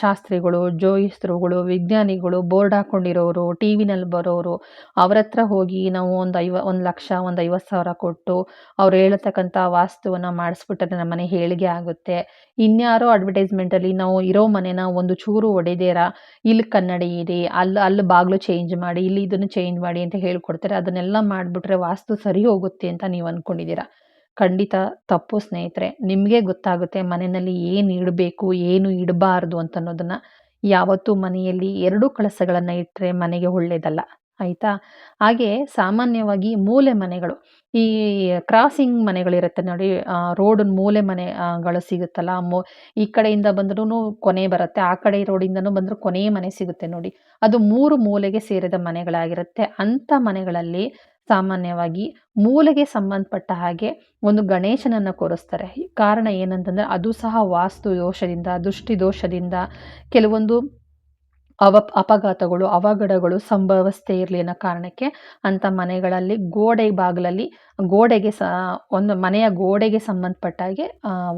[SPEAKER 1] ಶಾಸ್ತ್ರಿಗಳು ಜೋಯಿಸ್ತ್ರುಗಳು ವಿಜ್ಞಾನಿಗಳು ಬೋರ್ಡ್ ಹಾಕ್ಕೊಂಡಿರೋರು ಟಿ ವಿನಲ್ಲಿ ಬರೋರು, ಅವ್ರ ಹತ್ರ ಹೋಗಿ ನಾವು ಒಂದು ಐವ, ಒಂದು ಲಕ್ಷ, ಒಂದು ಐವತ್ತು ಸಾವಿರ ಕೊಟ್ಟು ಅವ್ರು ಹೇಳ್ತಕ್ಕಂಥ ವಾಸ್ತುವನ್ನು ಮಾಡಿಸ್ಬಿಟ್ರೆ ನಮ್ಮ ಮನೆ ಹೇಳಿಗೆ ಆಗುತ್ತೆ. ಇನ್ಯಾರೋ ಅಡ್ವರ್ಟೈಸ್ಮೆಂಟಲ್ಲಿ ನಾವು ಇರೋ ಮನೆನ ಒಂದು ಚೂರು ಒಡೆದೇರ? ಇಲ್ಲಿ ಕನ್ನಡಿ ಇರಿ ಅಲ್ಲಿ ಅಲ್ಲಿ ಬಾಗಿಲು ಚೇಂಜ್ ಮಾಡಿ, ಇಲ್ಲಿ ಇದನ್ನು ಚೇಂಜ್ ಮಾಡಿ ಅಂತ ಹೇಳ್ಕೊಡ್ತಾರೆ. ಅದನ್ನೆಲ್ಲ ಮಾಡಿಬಿಟ್ರೆ ವಾಸ್ತು ಸರಿ ಹೋಗುತ್ತೆ ಅಂತ ನೀವು ಅಂದ್ಕೊಂಡಿದ್ದೀರಾ ಖಂಡಿತ ತಪ್ಪು ಸ್ನೇಹಿತರೆ, ನಿಮಗೆ ಗೊತ್ತಾಗುತ್ತೆ ಮನೆಯಲ್ಲಿ ಏನು ಇಡಬೇಕು, ಏನು ಇಡಬಾರ್ದು ಅಂತ ಅನ್ನೋದನ್ನು ಯಾವತ್ತೂ ಮನೆಯಲ್ಲಿ ಎರಡು ಕಳಸಗಳನ್ನು ಇಟ್ಟರೆ ಮನೆಗೆ ಒಳ್ಳೆಯದಲ್ಲ ಆಯಿತಾ? ಹಾಗೆ ಸಾಮಾನ್ಯವಾಗಿ ಮೂಲೆ ಮನೆಗಳು, ಈ ಕ್ರಾಸಿಂಗ್ ಮನೆಗಳಿರುತ್ತೆ ನೋಡಿ ರೋಡ್ ಮೂಲೆ ಮನೆಗಳು ಸಿಗುತ್ತಲ್ಲ, ಮೊ, ಈ ಕಡೆಯಿಂದ ಬಂದ್ರೂ ಕೊನೆ ಬರುತ್ತೆ, ಆ ಕಡೆ ರೋಡಿಂದನೂ ಬಂದರೂ ಕೊನೆಯ ಮನೆ ಸಿಗುತ್ತೆ ನೋಡಿ. ಅದು ಮೂರು ಮೂಲೆಗೆ ಸೇರಿದ ಮನೆಗಳಾಗಿರುತ್ತೆ. ಅಂಥ ಮನೆಗಳಲ್ಲಿ ಸಾಮಾನ್ಯವಾಗಿ ಮೂಲೆಗೆ ಸಂಬಂಧಪಟ್ಟ ಹಾಗೆ ಒಂದು ಗಣೇಶನನ್ನು ಕೊಡಿಸ್ತಾರೆ. ಕಾರಣ ಏನಂತಂದರೆ ಅದು ಸಹ ವಾಸ್ತು ದೋಷದಿಂದ, ದೃಷ್ಟಿ ದೋಷದಿಂದ ಕೆಲವೊಂದು ಅವ, ಅಪಘಾತಗಳು, ಅವಘಡಗಳು ಸಂಭವಿಸ್ತೇ ಇರಲಿ ಅನ್ನೋ ಕಾರಣಕ್ಕೆ ಅಂಥ ಮನೆಗಳಲ್ಲಿ ಗೋಡೆ ಬಾಗಿಲಲ್ಲಿ ಗೋಡೆಗೆ ಸ, ಒಂದು ಮನೆಯ ಗೋಡೆಗೆ ಸಂಬಂಧಪಟ್ಟಾಗೆ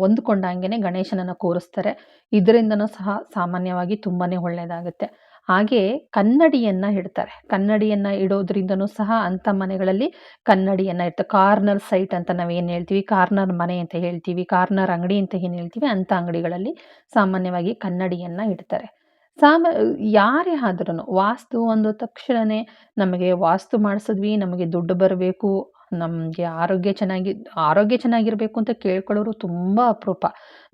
[SPEAKER 1] ಹೊಂದ್ಕೊಂಡಂಗೆ ಗಣೇಶನನ್ನು ಕೂರಿಸ್ತಾರೆ. ಇದರಿಂದನೂ ಸಹ ಸಾಮಾನ್ಯವಾಗಿ ತುಂಬಾ ಒಳ್ಳೆಯದಾಗುತ್ತೆ ಹಾಗೆ ಕನ್ನಡಿಯನ್ನು ಇಡ್ತಾರೆ. ಕನ್ನಡಿಯನ್ನು ಇಡೋದ್ರಿಂದನೂ ಸಹ ಅಂಥ ಮನೆಗಳಲ್ಲಿ ಕನ್ನಡಿಯನ್ನು ಇಡ್ತಾರೆ ಕಾರ್ನರ್ ಸೈಟ್ ಅಂತ ನಾವೇನು ಹೇಳ್ತೀವಿ, ಕಾರ್ನರ್ ಮನೆ ಅಂತ ಹೇಳ್ತೀವಿ, ಕಾರ್ನರ್ ಅಂಗಡಿ ಅಂತ ಏನು ಹೇಳ್ತೀವಿ ಅಂತ ಅಂಗಡಿಗಳಲ್ಲಿ ಸಾಮಾನ್ಯವಾಗಿ ಕನ್ನಡಿಯನ್ನು ಇಡ್ತಾರೆ. ಸಾಮ, ಯಾರೇ ಆದ್ರೂ ವಾಸ್ತು ಒಂದು ತಕ್ಷಣವೇ ನಮಗೆ ವಾಸ್ತು ಮಾಡಿಸಿದ್ವಿ, ನಮಗೆ ದುಡ್ಡು ಬರಬೇಕು ನಮಗೆ ಆರೋಗ್ಯ ಚೆನ್ನಾಗಿ, ಆರೋಗ್ಯ ಚೆನ್ನಾಗಿರಬೇಕು ಅಂತ ಕೇಳ್ಕೊಳ್ಳೋರು ತುಂಬ ಅಪರೂಪ.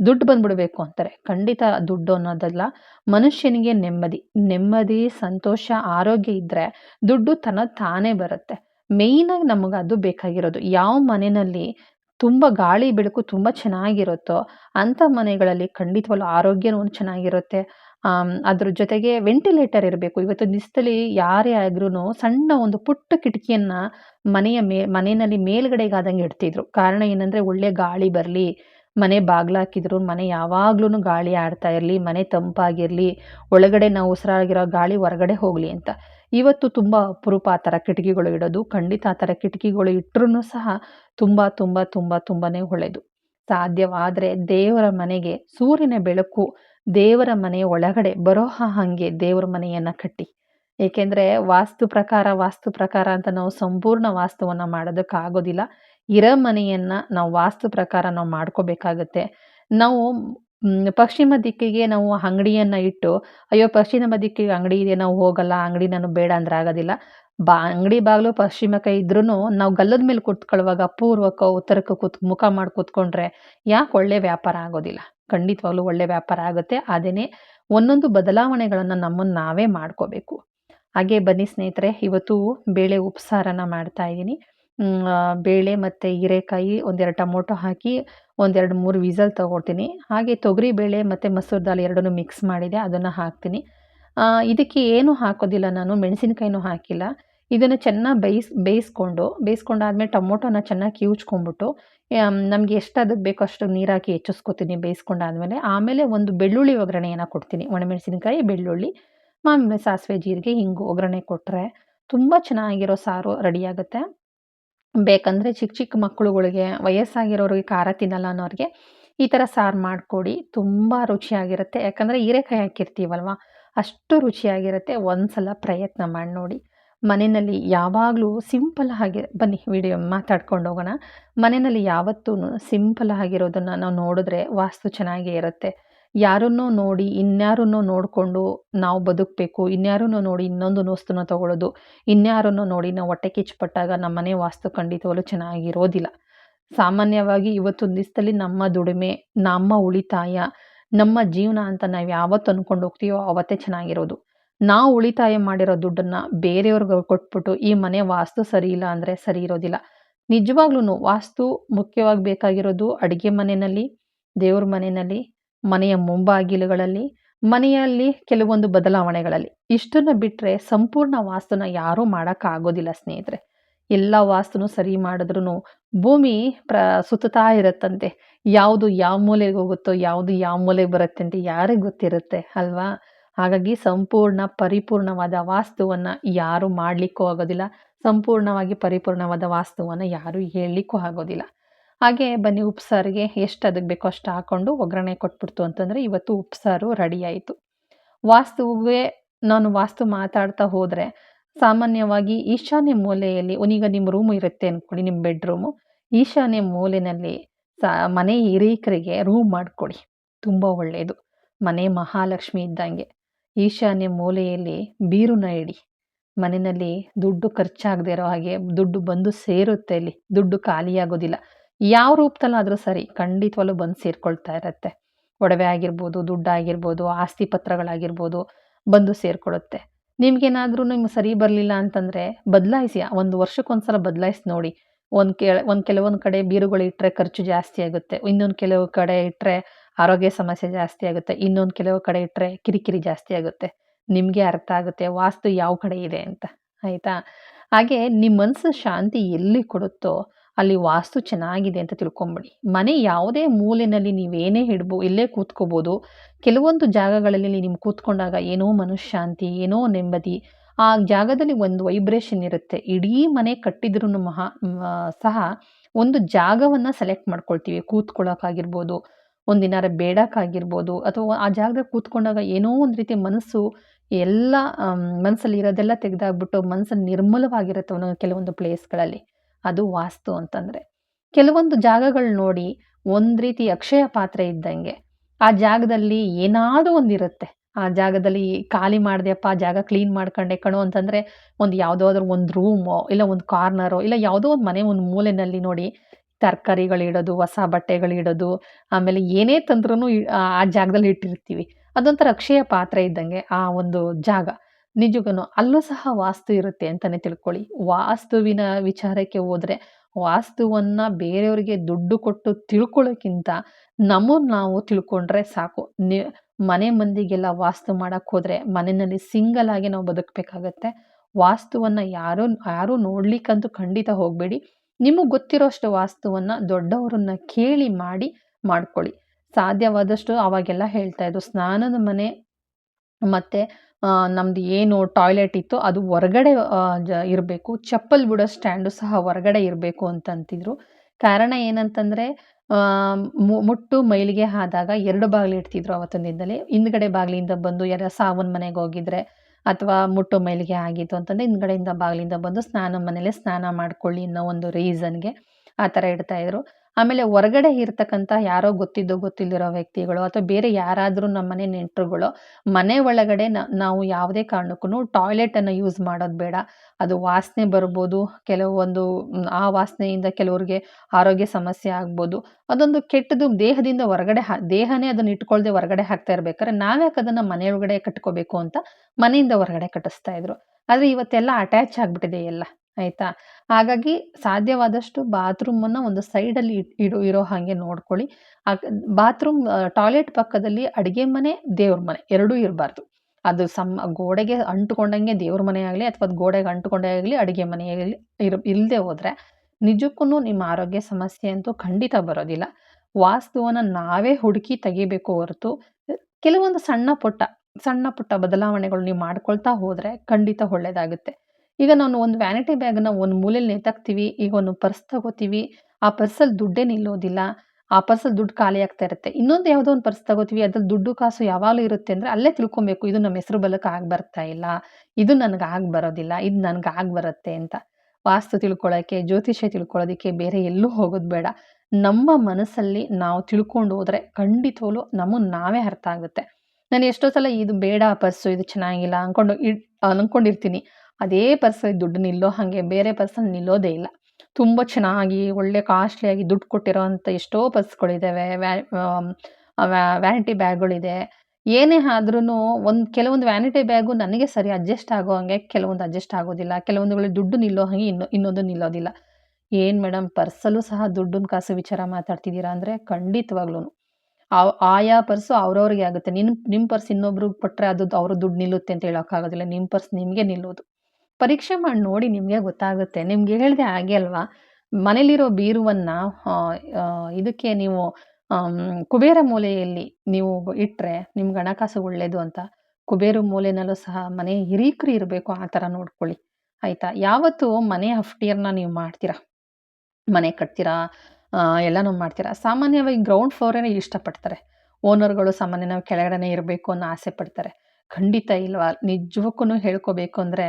[SPEAKER 1] ದುಡ್ಡು ಬಂದ್ಬಿಡಬೇಕು ಅಂತಾರೆ. ಖಂಡಿತ ದುಡ್ಡು ಅನ್ನೋದಲ್ಲ ಮನುಷ್ಯನಿಗೆ ನೆಮ್ಮದಿ. ನೆಮ್ಮದಿ, ಸಂತೋಷ, ಆರೋಗ್ಯ ಇದ್ದರೆ ದುಡ್ಡು ತನ್ನ ತಾನೇ ಬರುತ್ತೆ. ಮೇಯ್ನಾಗಿ ನಮಗೆ ಅದು ಬೇಕಾಗಿರೋದು. ಯಾವ ಮನೆಯಲ್ಲಿ ತುಂಬ ಗಾಳಿ, ಬೆಳಕು ತುಂಬ ಚೆನ್ನಾಗಿರುತ್ತೋ ಅಂಥ ಮನೆಗಳಲ್ಲಿ ಖಂಡಿತವಾಗ್ಲೂ ಆರೋಗ್ಯನೂ ಚೆನ್ನಾಗಿರುತ್ತೆ. ಅದ್ರ ಜೊತೆಗೆ ವೆಂಟಿಲೇಟರ್ ಇರಬೇಕು. ಇವತ್ತು ನಿಸ್ತಲಿ ಯಾರೇ ಆದ್ರೂ ಸಣ್ಣ ಒಂದು ಪುಟ್ಟ ಕಿಟಕಿಯನ್ನು ಮನೆಯ ಮೇ, ಮನೆಯಲ್ಲಿ ಮೇಲ್ಗಡೆಗಾದಂಗೆ ಇಡ್ತಿದ್ರು. ಕಾರಣ ಏನಂದರೆ ಒಳ್ಳೆ ಗಾಳಿ ಬರಲಿ ಮನೆ ಬಾಗ್ಲಾಕಿದ್ರು ಮನೆ ಯಾವಾಗ್ಲೂ ಗಾಳಿ ಆಡ್ತಾ ಇರಲಿ, ಮನೆ ತಂಪಾಗಿರಲಿ, ಒಳಗಡೆ ನಾವು ಉಸಿರಾಗಿರೋ ಗಾಳಿ ಹೊರಗಡೆ ಹೋಗಲಿ ಅಂತ. ಇವತ್ತು ತುಂಬ ಅಪರೂಪ ಆ ಥರ ಕಿಟಕಿಗಳು ಇಡೋದು. ಖಂಡಿತ ಆ ಥರ ಕಿಟಕಿಗಳು ಇಟ್ಟರೂ ಸಹ ತುಂಬ ತುಂಬ ತುಂಬ ತುಂಬಾ ಒಳ್ಳೆಯದು ಸಾಧ್ಯವಾದರೆ ದೇವರ ಮನೆಗೆ ಸೂರ್ಯನ ಬೆಳಕು ದೇವರ ಮನೆಯ ಒಳಗಡೆ ಬರೋ ಹಾಗೆ ದೇವರ ಮನೆಯನ್ನು ಕಟ್ಟಿ. ಏಕೆಂದರೆ ವಾಸ್ತು ಪ್ರಕಾರ ವಾಸ್ತು ಪ್ರಕಾರ ಅಂತ ನಾವು ಸಂಪೂರ್ಣ ವಾಸ್ತುವನ್ನು ಮಾಡೋದಕ್ಕಾಗೋದಿಲ್ಲ. ಇರೋ ಮನೆಯನ್ನು ನಾವು ವಾಸ್ತು ಪ್ರಕಾರ ನಾವು ಮಾಡ್ಕೋಬೇಕಾಗತ್ತೆ. ನಾವು ಪಶ್ಚಿಮ ದಿಕ್ಕಿಗೆ ನಾವು ಅಂಗಡಿಯನ್ನು ಇಟ್ಟು, ಅಯ್ಯೋ, ಪಶ್ಚಿಮ ದಿಕ್ಕಿಗೆ ಅಂಗಡಿ ಇದೆ, ನಾವು ಹೋಗಲ್ಲ, ಅಂಗಡಿ ನಾನು ಬೇಡ ಅಂದ್ರೆ ಆಗೋದಿಲ್ಲ. ಬಾ, ಅಂಗಡಿ ಬಾಗಿಲು ಪಶ್ಚಿಮಕ್ಕೆ ಇದ್ರೂ ನಾವು ಗಲ್ಲದ ಮೇಲೆ ಕುತ್ಕೊಳ್ಳುವಾಗ ಪೂರ್ವಕ್ಕೋ ಉತ್ತರಕ್ಕೆ ಕೂತ್, ಮುಖ ಮಾಡಿ ಕೂತ್ಕೊಂಡ್ರೆ ಯಾಕೆ ಒಳ್ಳೆ ವ್ಯಾಪಾರ ಆಗೋದಿಲ್ಲ? ಖಂಡಿತವಾಗ್ಲೂ ಒಳ್ಳೆ ವ್ಯಾಪಾರ ಆಗುತ್ತೆ. ಅದೇ ಒಂದೊಂದು ಬದಲಾವಣೆಗಳನ್ನು ನಮ್ಮನ್ನು ನಾವೇ ಮಾಡ್ಕೋಬೇಕು. ಹಾಗೆ ಬನ್ನಿ ಸ್ನೇಹಿತರೆ, ಇವತ್ತು ಬೇಳೆ ಉಪ್ಸಾರನ ಮಾಡ್ತಾ ಇದ್ದೀನಿ. ಬೇಳೆ ಮತ್ತು ಹೀರೆಕಾಯಿ ಒಂದೆರಡು ಟೊಮೊಟೊ ಹಾಕಿ ಒಂದೆರಡು ಮೂರು ವಿಸಲ್ ತೊಗೊಳ್ತೀನಿ. ಹಾಗೆ ತೊಗರಿ ಬೇಳೆ ಮತ್ತು ಮಸೂರ್ ದಾಲ್ ಎರಡನ್ನೂ ಮಿಕ್ಸ್ ಮಾಡಿದೆ, ಅದನ್ನು ಹಾಕ್ತೀನಿ. ಇದಕ್ಕೆ ಏನೂ ಹಾಕೋದಿಲ್ಲ ನಾನು, ಮೆಣಸಿನ್ಕಾಯಿನೂ ಹಾಕಿಲ್ಲ. ಇದನ್ನು ಚೆನ್ನಾಗಿ ಬೇಯಿಸ್, ಬೇಯಿಸ್ಕೊಂಡು ಬೇಯಿಸ್ಕೊಂಡಾದ್ಮೇಲೆ ಟೊಮೊಟೊನ ಚೆನ್ನಾಗಿ ಕಿವುಚ್ಕೊಂಡ್ಬಿಟ್ಟು ನಮಗೆ ಎಷ್ಟು ಅದಕ್ಕೆ ಬೇಕೋ ಅಷ್ಟು ನೀರು ಹಾಕಿ ಹೆಚ್ಚಿಸ್ಕೊತೀನಿ ಬೇಯಿಸ್ಕೊಂಡಾದ್ಮೇಲೆ ಆಮೇಲೆ ಒಂದು ಬೆಳ್ಳುಳ್ಳಿ ಒಗ್ಗರಣೆಯನ್ನು ಕೊಡ್ತೀನಿ, ಒಣಮೆಣಸಿನಕಾಯಿ, ಬೆಳ್ಳುಳ್ಳಿ ಮಾಮೂಲಿ ಸಾಸಿವೆ, ಜೀರಿಗೆ, ಹಿಂಗೆ ಒಗ್ಗರಣೆ ಕೊಟ್ಟರೆ ತುಂಬ ಚೆನ್ನಾಗಿರೋ ಸಾರು ರೆಡಿಯಾಗುತ್ತೆ ಬೇಕಂದರೆ ಚಿಕ್ಕ ಚಿಕ್ಕ ಮಕ್ಕಳುಗಳಿಗೆ ವಯಸ್ಸಾಗಿರೋರಿಗೆ ಖಾರ ತಿನ್ನಲ್ಲ ಅನ್ನೋರಿಗೆ ಈ ಥರ ಸಾರು ಮಾಡಿಕೊಡಿ. ತುಂಬ ರುಚಿಯಾಗಿರುತ್ತೆ. ಯಾಕಂದರೆ ಹೀರೆಕಾಯಿ ಹಾಕಿರ್ತೀವಲ್ವ? ಅಷ್ಟು ರುಚಿಯಾಗಿರುತ್ತೆ. ಒಂದು ಸಲ ಪ್ರಯತ್ನ ಮಾಡಿ ನೋಡಿ. ಮನೆಯಲ್ಲಿ ಯಾವಾಗಲೂ ಸಿಂಪಲ್ ಆಗಿ ಬನ್ನಿ ವಿಡಿಯೋ ಮಾತಾಡ್ಕೊಂಡು ಹೋಗೋಣ. ಮನೆಯಲ್ಲಿ ಯಾವತ್ತೂ ಸಿಂಪಲ್ ಆಗಿರೋದನ್ನು ನಾವು ನೋಡಿದ್ರೆ ವಾಸ್ತು ಚೆನ್ನಾಗೇ ಇರುತ್ತೆ. ಯಾರನ್ನೋ ನೋಡಿ ಇನ್ಯಾರನ್ನೋ ನೋಡಿಕೊಂಡು ನಾವು ಬದುಕಬೇಕು, ಇನ್ಯಾರನ್ನೋ ನೋಡಿ ಇನ್ನೊಂದು ವಸ್ತುನ ತಗೊಳ್ಳೋದು ಇನ್ಯಾರನ್ನೋ ನೋಡಿ ನಾವು ಹೊಟ್ಟೆ ಕಿಚ್ಚುಪಟ್ಟಾಗ ನಮ್ಮ ಮನೆ ವಾಸ್ತು ಖಂಡಿತವಾಗಲೂ ಚೆನ್ನಾಗಿರೋದಿಲ್ಲ. ಸಾಮಾನ್ಯವಾಗಿ ಇವತ್ತೊಂದು ದಿವಸದಲ್ಲಿ ನಮ್ಮ ದುಡಿಮೆ, ನಮ್ಮ ಉಳಿತಾಯ, ನಮ್ಮ ಜೀವನ ಅಂತ ನಾವು ಯಾವತ್ತು ಅಂದ್ಕೊಂಡು ಹೋಗ್ತೀವೋ ಅವತ್ತೇ ಚೆನ್ನಾಗಿರೋದು. ನಾವು ಉಳಿತಾಯ ಮಾಡಿರೋ ದುಡ್ಡನ್ನು ಬೇರೆಯವ್ರಿಗೆ ಕೊಟ್ಬಿಟ್ಟು ಈ ಮನೆ ವಾಸ್ತು ಸರಿ ಇಲ್ಲ ಅಂದರೆ ಸರಿ ಇರೋದಿಲ್ಲ. ನಿಜವಾಗ್ಲೂ ವಾಸ್ತು ಮುಖ್ಯವಾಗಿ ಬೇಕಾಗಿರೋದು ಅಡುಗೆ ಮನೆಯಲ್ಲಿ, ದೇವ್ರ ಮನೆಯಲ್ಲಿ ಮನೆಯ ಮುಂಬಾಗಿಲುಗಳಲ್ಲಿ, ಮನೆಯಲ್ಲಿ ಕೆಲವೊಂದು ಬದಲಾವಣೆಗಳಲ್ಲಿ. ಇಷ್ಟನ್ನು ಬಿಟ್ಟರೆ ಸಂಪೂರ್ಣ ವಾಸ್ತುನ ಯಾರೂ ಮಾಡೋಕ್ಕಾಗೋದಿಲ್ಲ ಸ್ನೇಹಿತರೆ. ಎಲ್ಲ ವಾಸ್ತುನು ಸರಿ ಮಾಡಿದ್ರೂ ಭೂಮಿ ಪ್ರ ಸುತ್ತಾ ಇರುತ್ತಂತೆ. ಯಾವುದು ಯಾವ ಮೂಲೆಗೆ ಹೋಗುತ್ತೋ, ಯಾವುದು ಯಾವ ಮೂಲೆಗೆ ಬರುತ್ತೆ ಅಂತ ಯಾರಿಗೆ ಗೊತ್ತಿರುತ್ತೆ, ಅಲ್ವಾ? ಹಾಗಾಗಿ ಸಂಪೂರ್ಣ ಪರಿಪೂರ್ಣವಾದ ವಾಸ್ತುವನ್ನು ಯಾರು ಮಾಡಲಿಕ್ಕೂ ಆಗೋದಿಲ್ಲ. ಸಂಪೂರ್ಣವಾಗಿ ಪರಿಪೂರ್ಣವಾದ ವಾಸ್ತುವನ್ನು ಯಾರು ಹೇಳಲಿಕ್ಕೂ ಆಗೋದಿಲ್ಲ. ಹಾಗೆ ಬನ್ನಿ ಉಪ್ಸಾರಿಗೆ ಎಷ್ಟು ಅದಕ್ಕೆ ಬೇಕೋ ಅಷ್ಟು ಹಾಕ್ಕೊಂಡು ಒಗ್ಗರಣೆ ಕೊಟ್ಬಿಡ್ತು ಅಂತಂದರೆ ಇವತ್ತು ಉಪ್ಸಾರು ರೆಡಿ ಆಯಿತು. ವಾಸ್ತುವಿಗೆ ನಾನು ವಾಸ್ತು ಮಾತಾಡ್ತಾ ಹೋದರೆ ಸಾಮಾನ್ಯವಾಗಿ ಈಶಾನ್ಯ ಮೂಲೆಯಲ್ಲಿ ಒನೀಗ ನಿಮ್ಮ ರೂಮ್ ಇರುತ್ತೆ ಅಂದ್ಕೊಳ್ಳಿ ನಿಮ್ಮ ಬೆಡ್ರೂಮು ಈಶಾನ್ಯ ಮೂಲೆಯಲ್ಲಿ ಸಾ ಮನೆ ಹಿರೀಕರಿಗೆ ರೂಮ್ ಮಾಡಿಕೊಡಿ. ತುಂಬ ಒಳ್ಳೆಯದು ಮನೆ ಮಹಾಲಕ್ಷ್ಮಿ ಇದ್ದಂಗೆ. ಈಶಾನ್ಯ ಮೂಲೆಯಲ್ಲಿ ಬೀರುನ ಇಡಿ. ಮನೆಯಲ್ಲಿ ದುಡ್ಡು ಖರ್ಚಾಗದೇ ಇರೋ ಹಾಗೆ ದುಡ್ಡು ಬಂದು ಸೇರುತ್ತೆ ಅಲ್ಲಿ. ದುಡ್ಡು ಖಾಲಿಯಾಗೋದಿಲ್ಲ. ಯಾವ ರೂಪದಲ್ಲಾದರೂ ಸರಿ ಖಂಡಿತವಾಗ್ಲೂ ಬಂದು ಸೇರ್ಕೊಳ್ತಾ ಇರತ್ತೆ. ಒಡವೆ ಆಗಿರ್ಬೋದು, ದುಡ್ಡು ಆಗಿರ್ಬೋದು, ಆಸ್ತಿ ಪತ್ರಗಳಾಗಿರ್ಬೋದು ಬಂದು ಸೇರ್ಕೊಳ್ಳುತ್ತೆ ನಿಮ್ಗೇನಾದರೂ ನಿಮ್ಗೆ ಸರಿ ಬರಲಿಲ್ಲ ಅಂತಂದರೆ ಬದಲಾಯಿಸಿ, ಒಂದು ವರ್ಷಕ್ಕೊಂದ್ಸಲ ಬದಲಾಯಿಸಿ ನೋಡಿ. ಒಂದು ಕೆ ಒಂದು ಕೆಲವೊಂದು ಕಡೆ ಬೀರುಗಳು ಇಟ್ಟರೆ ಖರ್ಚು ಜಾಸ್ತಿ ಆಗುತ್ತೆ. ಇನ್ನೊಂದು ಕೆಲವು ಕಡೆ ಇಟ್ಟರೆ ಆರೋಗ್ಯ ಸಮಸ್ಯೆ ಜಾಸ್ತಿ ಆಗುತ್ತೆ. ಇನ್ನೊಂದು ಕೆಲವು ಕಡೆ ಇಟ್ಟರೆ ಕಿರಿಕಿರಿ ಜಾಸ್ತಿ ಆಗುತ್ತೆ. ನಿಮಗೆ ಅರ್ಥ ಆಗುತ್ತೆ ವಾಸ್ತು ಯಾವ ಕಡೆ ಇದೆ ಅಂತ. ಆಯಿತಾ? ಹಾಗೆ ನಿಮ್ಮ ಮನಸ್ಸು ಶಾಂತಿ ಎಲ್ಲಿ ಕೊಡುತ್ತೋ ಅಲ್ಲಿ ವಾಸ್ತು ಚೆನ್ನಾಗಿದೆ ಅಂತ ತಿಳ್ಕೊಂಬಿಡಿ. ಮನೆ ಯಾವುದೇ ಮೂಲೆಯಲ್ಲಿ ನೀವೇನೇ ಹಿಡ್ಬೋ ಇಲ್ಲೇ ಕೂತ್ಕೋಬೋದು. ಕೆಲವೊಂದು ಜಾಗಗಳಲ್ಲಿ ನೀವು ಕೂತ್ಕೊಂಡಾಗ ಏನೋ ಮನಃಶಾಂತಿ, ಏನೋ ನೆಮ್ಮದಿ, ಆ ಜಾಗದಲ್ಲಿ ಒಂದು ವೈಬ್ರೇಷನ್ ಇರುತ್ತೆ. ಇಡೀ ಮನೆ ಕಟ್ಟಿದ್ರೂ ಮಹಾ ಸಹ ಒಂದು ಜಾಗವನ್ನು ಸೆಲೆಕ್ಟ್ ಮಾಡ್ಕೊಳ್ತೀವಿ. ಕೂತ್ಕೊಳ್ಳೋಕ್ಕಾಗಿರ್ಬೋದು ಒಂದಿನಾರ ಬೇಡಕ್ಕಾಗಿರ್ಬೋದು, ಅಥವಾ ಆ ಜಾಗದಾಗ ಕೂತ್ಕೊಂಡಾಗ ಏನೋ ಒಂದು ರೀತಿ ಮನಸ್ಸು ಎಲ್ಲ ಮನಸ್ಸಲ್ಲಿ ಇರೋದೆಲ್ಲ ತೆಗೆದಾಗ್ಬಿಟ್ಟು ಮನಸ್ಸಲ್ಲಿ ನಿರ್ಮಲವಾಗಿರುತ್ತೆ ಒಂದೊಂದು ಕೆಲವೊಂದು ಪ್ಲೇಸ್ಗಳಲ್ಲಿ ಅದು ವಾಸ್ತು ಅಂತಂದರೆ. ಕೆಲವೊಂದು ಜಾಗಗಳು ನೋಡಿ ಒಂದು ರೀತಿ ಅಕ್ಷಯ ಪಾತ್ರೆ ಇದ್ದಂಗೆ. ಆ ಜಾಗದಲ್ಲಿ ಏನಾದರೂ ಒಂದಿರುತ್ತೆ. ಆ ಜಾಗದಲ್ಲಿ ಖಾಲಿ ಮಾಡಿದೆಯಪ್ಪ, ಜಾಗ ಕ್ಲೀನ್ ಮಾಡ್ಕೊಂಡೆ ಕಣು ಅಂತಂದರೆ ಒಂದು ಯಾವುದಾದ್ರೂ ಒಂದು ರೂಮೋ, ಇಲ್ಲ ಒಂದು ಕಾರ್ನರೋ, ಇಲ್ಲ ಯಾವುದೋ ಒಂದು ಮನೆ ಒಂದು ಮೂಲೆಯಲ್ಲಿ ನೋಡಿ ತರಕಾರಿಗಳಿಡೋದು ಹೊಸ ಬಟ್ಟೆಗಳಿಡೋದು ಆಮೇಲೆ ಏನೇ ತಂದ್ರೂ ಆ ಜಾಗದಲ್ಲಿ ಇಟ್ಟಿರ್ತೀವಿ. ಅದೊಂಥರ ಅಕ್ಷಯ ಪಾತ್ರೆ ಇದ್ದಂಗೆ ಆ ಒಂದು ಜಾಗ. ನಿಜಕ್ಕೂ ಅಲ್ಲೂ ಸಹ ವಾಸ್ತು ಇರುತ್ತೆ ಅಂತಲೇ ತಿಳ್ಕೊಳ್ಳಿ. ವಾಸ್ತುವಿನ ವಿಚಾರಕ್ಕೆ ಹೋದರೆ ವಾಸ್ತುವನ್ನು ಬೇರೆಯವರಿಗೆ ದುಡ್ಡು ಕೊಟ್ಟು ತಿಳ್ಕೊಳ್ಳೋಕ್ಕಿಂತ ನಮ್ಮನ್ನು ನಾವು ತಿಳ್ಕೊಂಡ್ರೆ ಸಾಕು. ನಿ, ಮನೆ ಮಂದಿಗೆಲ್ಲ ವಾಸ್ತು ಮಾಡೋಕ್ಕೆ ಹೋದರೆ ಮನೆಯಲ್ಲಿ ಸಿಂಗಲ್ ಆಗಿ ನಾವು ಬದುಕಬೇಕಾಗತ್ತೆ. ವಾಸ್ತುವನ್ನು ಯಾರೂ ಯಾರೂ ನೋಡ್ಲಿಕ್ಕಂತೂ ಖಂಡಿತ ಹೋಗಬೇಡಿ. ನಿಮಗೆ ಗೊತ್ತಿರೋಷ್ಟು ವಾಸ್ತುವನ್ನು ದೊಡ್ಡವರನ್ನ ಕೇಳಿ ಮಾಡಿ ಮಾಡ್ಕೊಳ್ಳಿ. ಸಾಧ್ಯವಾದಷ್ಟು ಅವಾಗೆಲ್ಲ ಹೇಳ್ತಾ ಇದ್ರು. ಸ್ನಾನದ ಮನೆ, ಮತ್ತು ನಮ್ಮದು ಏನು ಟಾಯ್ಲೆಟ್ ಇತ್ತು ಅದು ಹೊರಗಡೆ ಇರಬೇಕು. ಚಪ್ಪಲ್ ಬಿಡೋ ಸ್ಟ್ಯಾಂಡು ಸಹ ಹೊರಗಡೆ ಇರಬೇಕು ಅಂತಂತಿದ್ರು ಕಾರಣ ಏನಂತಂದರೆ ಮುಟ್ಟು ಮೈಲಿಗೆ ಆದಾಗ ಎರಡು ಬಾಗಿಲು ಇಡ್ತಿದ್ರು ಅವತ್ತಿನ ದಿನದಲ್ಲಿ. ಹಿಂದ್ಗಡೆ ಬಾಗಿಲಿಂದ ಬಂದು ಯಾರ ಸಾವನ್ ಮನೆಗೆ ಹೋಗಿದ್ರೆ ಅಥವಾ ಮುಟ್ಟು ಮೈಲಿಗೆ ಆಗಿತ್ತು ಅಂತಂದರೆ, ಹಿಂದ್ಗಡೆಯಿಂದ ಬಾಗಿಲಿಂದ ಬಂದು ಸ್ನಾನ ಮನೇಲೆ ಸ್ನಾನ ಮಾಡ್ಕೊಳ್ಳಿ ಅನ್ನೋ ಒಂದು ರೀಸನ್ಗೆ ಆ ಥರ ಇಡ್ತಾಯಿದ್ರು ಆಮೇಲೆ ಹೊರಗಡೆ ಇರ್ತಕ್ಕಂಥ ಯಾರೋ ಗೊತ್ತಿದ್ದೋ ಗೊತ್ತಿಲ್ಲದಿರೋ ವ್ಯಕ್ತಿಗಳು ಅಥವಾ ಬೇರೆ ಯಾರಾದರೂ ನಮ್ಮ ಮನೆ ನೆಂಟರುಗಳು ಮನೆ ಒಳಗಡೆ ನಾವು ಯಾವುದೇ ಕಾರಣಕ್ಕೂ ಟಾಯ್ಲೆಟನ್ನು ಯೂಸ್ ಮಾಡೋದು ಬೇಡ. ಅದು ವಾಸನೆ ಬರ್ಬೋದು, ಕೆಲವೊಂದು ಆ ವಾಸನೆಯಿಂದ ಕೆಲವ್ರಿಗೆ ಆರೋಗ್ಯ ಸಮಸ್ಯೆ ಆಗ್ಬೋದು. ಅದೊಂದು ಕೆಟ್ಟದು ದೇಹದಿಂದ ಹೊರಗಡೆ ದೇಹನೇ ಅದನ್ನು ಇಟ್ಕೊಳ್ದೆ ಹೊರಗಡೆ ಹಾಕ್ತಾ ಇರ್ಬೇಕಾದ್ರೆ ನಾವ್ಯಾಕೆ ಅದನ್ನು ಮನೆಯೊಳಗಡೆ ಕಟ್ಕೋಬೇಕು ಅಂತ ಮನೆಯಿಂದ ಹೊರಗಡೆ ಕಟ್ಟಿಸ್ತಾ ಇದ್ರು. ಆದರೆ ಇವತ್ತೆಲ್ಲ ಅಟ್ಯಾಚ್ ಆಗಿಬಿಟ್ಟಿದೆ ಎಲ್ಲ. ಆಯಿತಾ? ಹಾಗಾಗಿ ಸಾಧ್ಯವಾದಷ್ಟು ಬಾತ್ರೂಮನ್ನು ಒಂದು ಸೈಡಲ್ಲಿ ಇಡು ಇರೋ ಹಾಗೆ ನೋಡ್ಕೊಳ್ಳಿ. ಬಾತ್ರೂಮ್ ಟಾಯ್ಲೆಟ್ ಪಕ್ಕದಲ್ಲಿ ಅಡುಗೆ ಮನೆ ದೇವ್ರ ಮನೆ ಎರಡೂ ಇರಬಾರ್ದು. ಅದು ಸಮ್ ಗೋಡೆಗೆ ಅಂಟುಕೊಂಡಂಗೆ ದೇವ್ರ ಮನೆ ಆಗಲಿ ಅಥವಾ ಗೋಡೆಗೆ ಅಂಟುಕೊಂಡೇ ಆಗಲಿ ಅಡುಗೆ ಮನೆ ಇರ ಇರ್ ಇಲ್ಲದೆ ಹೋದ್ರೆ, ನಿಜಕ್ಕೂ ನಿಮ್ಮ ಆರೋಗ್ಯ ಸಮಸ್ಯೆ ಅಂತೂ ಖಂಡಿತ ಬರೋದಿಲ್ಲ. ವಾಸ್ತುವನ್ನು ನಾವೇ ಹುಡುಕಿ ತೆಗಿಬೇಕು ಹೊರತು ಕೆಲವೊಂದು ಸಣ್ಣ ಪುಟ್ಟ ಸಣ್ಣ ಪುಟ್ಟ ಬದಲಾವಣೆಗಳು ನೀವು ಮಾಡ್ಕೊಳ್ತಾ ಹೋದರೆ ಖಂಡಿತ ಒಳ್ಳೆಯದಾಗುತ್ತೆ ಈಗ ನಾನು ಒಂದು ವ್ಯಾನಿಟಿ ಬ್ಯಾಗನ್ನ ಒಂದು ಮೂಲೆಯಲ್ಲಿ ನೇತಾಕ್ತೀವಿ, ಈಗ ಒಂದು ಪರ್ಸ್ ತಗೋತೀವಿ. ಆ ಪರ್ಸಲ್ಲಿ ದುಡ್ಡೇ ನಿಲ್ಲೋದಿಲ್ಲ. ಆ ಪರ್ಸಲ್ಲಿ ದುಡ್ಡು ಖಾಲಿ ಆಗ್ತಾ ಇರುತ್ತೆ. ಇನ್ನೊಂದು ಯಾವುದೋ ಒಂದು ಪರ್ಸ್ ತಗೋತೀವಿ ಅದ್ರಲ್ಲಿ ದುಡ್ಡು ಕಾಸು ಯಾವಾಗಲೂ ಇರುತ್ತೆ ಅಂದರೆ ಅಲ್ಲೇ ತಿಳ್ಕೊಬೇಕು, ಇದು ನಮ್ಮ ಹೆಸರು ಬಲಕ್ಕೆ ಆಗಿ ಬರ್ತಾ ಇಲ್ಲ, ಇದು ನನಗೆ ಆಗಿ ಬರೋದಿಲ್ಲ, ಇದು ನನಗೆ ಆಗಿ ಬರುತ್ತೆ ಅಂತ. ವಾಸ್ತು ತಿಳ್ಕೊಳ್ಳೋಕ್ಕೆ ಜ್ಯೋತಿಷ್ಯ ತಿಳ್ಕೊಳ್ಳೋದಕ್ಕೆ ಬೇರೆ ಎಲ್ಲೂ ಹೋಗೋದು ಬೇಡ. ನಮ್ಮ ಮನಸ್ಸಲ್ಲಿ ನಾವು ತಿಳ್ಕೊಂಡು ಹೋದರೆ ಖಂಡಿತವಾಗ್ಲೂ ನಮಗೆ ನಾವೇ ಅರ್ಥ ಆಗುತ್ತೆ. ನಾನು ಎಷ್ಟೋ ಸಲ, ಇದು ಬೇಡ ಪರ್ಸು, ಇದು ಚೆನ್ನಾಗಿಲ್ಲ ಅಂದ್ಕೊಂಡು ಇಡ್ ಅಂದ್ಕೊಂಡಿರ್ತೀನಿ ಅದೇ ಪರ್ಸಲ್ಲಿ ದುಡ್ಡು ನಿಲ್ಲೋ ಹಾಗೆ ಬೇರೆ ಪರ್ಸಲ್ಲಿ ನಿಲ್ಲೋದೇ ಇಲ್ಲ. ತುಂಬ ಚೆನ್ನಾಗಿ ಒಳ್ಳೆ ಕಾಸ್ಟ್ಲಿಯಾಗಿ ದುಡ್ಡು ಕೊಟ್ಟಿರೋ ಅಂಥ ಎಷ್ಟೋ ಪರ್ಸ್ಗಳಿದ್ದಾವೆ ವ್ಯಾನಿಟಿ ಬ್ಯಾಗ್ಗಳಿದೆ. ಏನೇ ಆದ್ರೂ ಒಂದು, ಕೆಲವೊಂದು ವ್ಯಾನಿಟಿ ಬ್ಯಾಗು ನನಗೆ ಸರಿ ಅಡ್ಜಸ್ಟ್ ಆಗೋ ಹಾಗೆ ಕೆಲವೊಂದು ಅಡ್ಜಸ್ಟ್ ಆಗೋದಿಲ್ಲ. ಕೆಲವೊಂದುಗಳು ದುಡ್ಡು ನಿಲ್ಲೋ ಹಾಗೆ ಇನ್ನು, ಇನ್ನೊಂದು ನಿಲ್ಲೋದಿಲ್ಲ. ಏನು ಮೇಡಮ್ ಪರ್ಸಲ್ಲೂ ಸಹ ದುಡ್ಡಿನ ಕಾಸು ವಿಚಾರ ಮಾತಾಡ್ತಿದ್ದೀರಾ ಅಂದರೆ ಖಂಡಿತವಾಗ್ಲೂ ಆಯಾ ಪರ್ಸು ಅವ್ರವ್ರಿಗೆ ಆಗುತ್ತೆ. ನಿನ್ನ ನಿಮ್ಮ ಪರ್ಸ್ ಇನ್ನೊಬ್ರಿಗೆ ಕೊಟ್ಟರೆ ಅದು, ಅವ್ರ ದುಡ್ಡು ನಿಲ್ಲುತ್ತೆ ಅಂತ ಹೇಳೋಕ್ಕಾಗೋದಿಲ್ಲ. ನಿಮ್ಮ ಪರ್ಸ್ ನಿಮಗೆ ನಿಲ್ಲೋದು ಪರೀಕ್ಷೆ ಮಾಡಿ ನೋಡಿ ನಿಮಗೆ ಗೊತ್ತಾಗುತ್ತೆ. ನಿಮ್ಗೆ ಹೇಳಿದೆ ಹಾಗೆ ಅಲ್ವಾ? ಮನೇಲಿರೋ ಬೀರುವನ್ನು ಇದಕ್ಕೆ ನೀವು ಕುಬೇರ ಮೂಲೆಯಲ್ಲಿ ನೀವು ಇಟ್ಟರೆ ನಿಮ್ಗೆ ಹಣಕಾಸು ಒಳ್ಳೆಯದು ಅಂತ. ಕುಬೇರ ಮೂಲೆಯಲ್ಲೂ ಸಹ ಮನೆ ಹಿರೀಕರು ಇರಬೇಕು ಆ ಥರ ನೋಡ್ಕೊಳ್ಳಿ. ಆಯಿತಾ? ಯಾವತ್ತು ಮನೆ ಹಫ್ಟಿಯರ್ನ ನೀವು ಮಾಡ್ತೀರಾ? ಮನೆ ಕಟ್ತೀರಾ? ಎಲ್ಲನೂ ಮಾಡ್ತೀರಾ? ಸಾಮಾನ್ಯವಾಗಿ ಗ್ರೌಂಡ್ ಫ್ಲೋರೇ ಇಷ್ಟಪಡ್ತಾರೆ. ಓನರ್ಗಳು ಸಾಮಾನ್ಯವಾಗಿ ಕೆಳಗಡೆನೇ ಇರಬೇಕು ಅನ್ನೋ ಆಸೆ ಪಡ್ತಾರೆ. ಖಂಡಿತ ಇಲ್ವಾ? ನಿಜಕ್ಕೂ ಹೇಳ್ಕೋಬೇಕು ಅಂದರೆ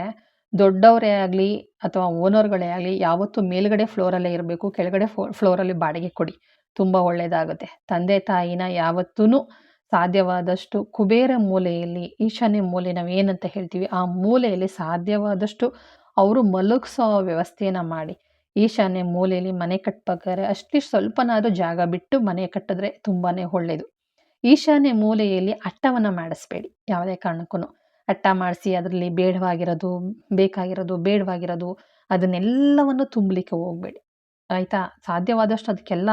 [SPEAKER 1] ದೊಡ್ಡವರೇ ಆಗಲಿ ಅಥವಾ ಓನರ್ಗಳೇ ಆಗಲಿ ಯಾವತ್ತೂ ಮೇಲುಗಡೆ ಫ್ಲೋರಲ್ಲೇ ಇರಬೇಕು, ಕೆಳಗಡೆ ಫೋ ಫ್ಲೋರಲ್ಲಿ ಬಾಡಿಗೆ ಕೊಡಿ. ತುಂಬ ಒಳ್ಳೆಯದಾಗುತ್ತೆ ತಂದೆ, ತಾಯಿನ ಯಾವತ್ತೂ ಸಾಧ್ಯವಾದಷ್ಟು ಕುಬೇರ ಮೂಲೆಯಲ್ಲಿ, ಈಶಾನ್ಯ ಮೂಲೆ ನಾವು ಏನಂತ ಹೇಳ್ತೀವಿ, ಆ ಮೂಲೆಯಲ್ಲಿ ಸಾಧ್ಯವಾದಷ್ಟು ಅವರು ಮಲಗಿಸೋ ವ್ಯವಸ್ಥೆಯನ್ನು ಮಾಡಿ. ಈಶಾನ್ಯ ಮೂಲೆಯಲ್ಲಿ ಮನೆ ಕಟ್ಟಬೇಕಾದ್ರೆ ಅಷ್ಟಿಷ್ಟು ಸ್ವಲ್ಪನಾದರೂ ಜಾಗ ಬಿಟ್ಟು ಮನೆ ಕಟ್ಟಿದ್ರೆ ತುಂಬಾ ಒಳ್ಳೆಯದು ಈಶಾನ್ಯ ಮೂಲೆಯಲ್ಲಿ ಅಟ್ಟವನ್ನು ಮಾಡಿಸ್ಬೇಡಿ ಯಾವುದೇ ಕಾರಣಕ್ಕೂ ಅಟ್ಟ ಮಾಡಿಸಿ ಅದರಲ್ಲಿ ಬೇಡವಾಗಿರೋದು, ಬೇಕಾಗಿರೋದು, ಬೇಡವಾಗಿರೋದು ಅದನ್ನೆಲ್ಲವನ್ನು ತುಂಬಲಿಕ್ಕೆ ಹೋಗಬೇಡಿ. ಆಯಿತಾ? ಸಾಧ್ಯವಾದಷ್ಟು ಅದಕ್ಕೆಲ್ಲ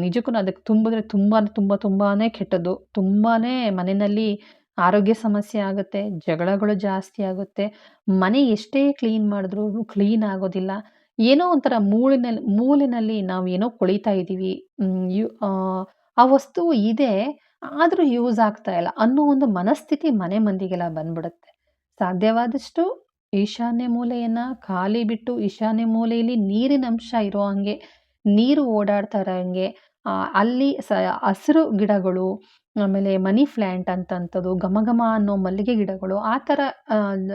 [SPEAKER 1] ನಿಜಕ್ಕೂ ಅದಕ್ಕೆ ತುಂಬಿದ್ರೆ ತುಂಬ ತುಂಬ ತುಂಬಾ ಕೆಟ್ಟದ್ದು. ತುಂಬಾ ಮನೆಯಲ್ಲಿ ಆರೋಗ್ಯ ಸಮಸ್ಯೆ ಆಗುತ್ತೆ, ಜಗಳಗಳು ಜಾಸ್ತಿ ಆಗುತ್ತೆ. ಮನೆ ಎಷ್ಟೇ ಕ್ಲೀನ್ ಮಾಡಿದ್ರೂ ಕ್ಲೀನ್ ಆಗೋದಿಲ್ಲ. ಏನೋ ಒಂಥರ ಮೂಳಿನಲ್ಲಿ ಮೂಲಿನಲ್ಲಿ ನಾವು ಏನೋ ಕೊಳಿತಾ ಇದ್ದೀವಿ. ಆ ವಸ್ತು ಇದೆ. ಆದರೂ ಯೂಸ್ ಆಗ್ತಾ ಇಲ್ಲ ಅನ್ನೋ ಒಂದು ಮನಸ್ಥಿತಿ ಮನೆ ಮಂದಿಗೆಲ್ಲ ಬಂದ್ಬಿಡುತ್ತೆ. ಸಾಧ್ಯವಾದಷ್ಟು ಈಶಾನ್ಯ ಮೂಲೆಯನ್ನು ಖಾಲಿ ಬಿಟ್ಟು ಈಶಾನ್ಯ ಮೂಲೆಯಲ್ಲಿ ನೀರಿನ ಅಂಶ ಇರೋ ಹಾಗೆ, ನೀರು ಓಡಾಡ್ತಾ ಇರೋ ಹಾಗೆ ಅಲ್ಲಿ ಸ, ಹಸಿರು ಗಿಡಗಳು, ಆಮೇಲೆ ಮನಿ ಪ್ಲ್ಯಾಂಟ್ ಅಂತಂಥದ್ದು, ಘಮ ಘಮ ಅನ್ನೋ ಮಲ್ಲಿಗೆ ಗಿಡಗಳು, ಆ ಥರ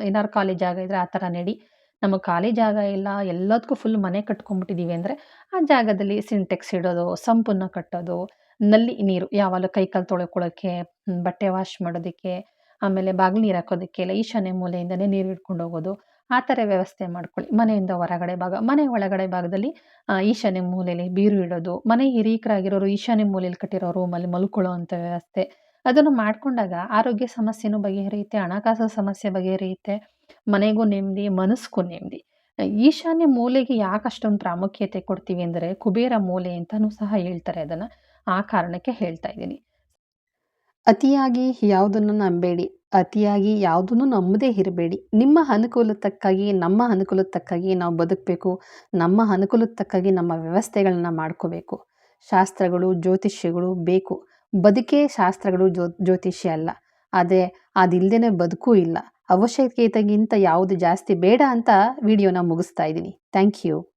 [SPEAKER 1] ಏನಾರು ಖಾಲಿ ಜಾಗ ಇದ್ದರೆ ಆ ಥರ ನೆಡಿ. ನಮಗೆ ಖಾಲಿ ಜಾಗ ಇಲ್ಲ ಎಲ್ಲದಕ್ಕೂ ಫುಲ್ ಮನೆ ಕಟ್ಕೊಂಡ್ಬಿಟ್ಟಿದ್ದೀವಿ ಅಂದರೆ ಆ ಜಾಗದಲ್ಲಿ ಸಿಂಟೆಕ್ಸ್ ಇಡೋದು ಸಂಪನ್ನು ಕಟ್ಟೋದು ನಲ್ಲಿ ನೀರು, ಯಾವಾಗಲೂ ಕೈ ಕಾಲು ತೊಳ್ಕೊಳ್ಳೋಕ್ಕೆ ಬಟ್ಟೆ ವಾಶ್ ಮಾಡೋದಕ್ಕೆ, ಆಮೇಲೆ ಬಾಗಿಲು ನೀರು ಹಾಕೋದಕ್ಕೆ ಎಲ್ಲ ಈಶಾನ್ಯ ಮೂಲೆಯಿಂದನೇ ನೀರು ಹಿಡ್ಕೊಂಡು ಹೋಗೋದು. ಆ ಥರ ವ್ಯವಸ್ಥೆ ಮಾಡ್ಕೊಳ್ಳಿ. ಮನೆಯಿಂದ ಹೊರಗಡೆ ಭಾಗ, ಮನೆ ಒಳಗಡೆ ಭಾಗದಲ್ಲಿ ಈಶಾನ್ಯ ಮೂಲೆಯಲ್ಲಿ ಬೀರು ಇಡೋದು. ಮನೆ ಹಿರಿಯಕರಾಗಿರೋರು ಈಶಾನ್ಯ ಮೂಲೆಯಲ್ಲಿ ಕಟ್ಟಿರೋ ರೂಮಲ್ಲಿ ಮಲ್ಕೊಳ್ಳೋ ಅಂಥ ವ್ಯವಸ್ಥೆ. ಅದನ್ನು ಮಾಡಿಕೊಂಡಾಗ ಆರೋಗ್ಯ ಸಮಸ್ಯೆನೂ ಬಗೆಹರಿಯುತ್ತೆ ಹಣಕಾಸು ಸಮಸ್ಯೆ ಬಗೆಹರಿಯುತ್ತೆ, ಮನೆಗೂ ನೆಮ್ಮದಿ ಮನಸ್ಸಿಗೂ ನೆಮ್ಮದಿ. ಈಶಾನ್ಯ ಮೂಲೆಗೆ ಯಾಕಷ್ಟೊಂದು ಪ್ರಾಮುಖ್ಯತೆ ಕೊಡ್ತೀವಿ ಅಂದರೆ ಕುಬೇರ ಮೂಲೆ ಅಂತಲೂ ಸಹ ಹೇಳ್ತಾರೆ ಅದನ್ನು. ಆ ಕಾರಣಕ್ಕೆ ಹೇಳ್ತಾ ಇದ್ದೀನಿ. ಅತಿಯಾಗಿ ಯಾವುದನ್ನು ನಂಬೇಡಿ, ಅತಿಯಾಗಿ ಯಾವುದನ್ನು ನಂಬದೇ ಇರಬೇಡಿ. ನಿಮ್ಮ ಅನುಕೂಲದ ತಕ್ಕಾಗಿ ನಮ್ಮ ಅನುಕೂಲದ ತಕ್ಕಾಗಿ ನಾವು ಬದುಕಬೇಕು. ನಮ್ಮ ಅನುಕೂಲದ ತಕ್ಕಾಗಿ ನಮ್ಮ ವ್ಯವಸ್ಥೆಗಳನ್ನ ಮಾಡ್ಕೋಬೇಕು. ಶಾಸ್ತ್ರಗಳು, ಜ್ಯೋತಿಷ್ಯಗಳು ಬೇಕು. ಬದುಕೇ ಶಾಸ್ತ್ರಗಳು ಜ್ಯೋ, ಜ್ಯೋತಿಷ್ಯ ಅಲ್ಲ. ಅದೇ ಅದಿಲ್ಲದೇ ಬದುಕೂ ಇಲ್ಲ. ಅವಶ್ಯಕತೆಗಿಂತ ಯಾವುದು ಜಾಸ್ತಿ ಬೇಡ ಅಂತ ವಿಡಿಯೋನ ಮುಗಿಸ್ತಾ ಇದ್ದೀನಿ. Thank you.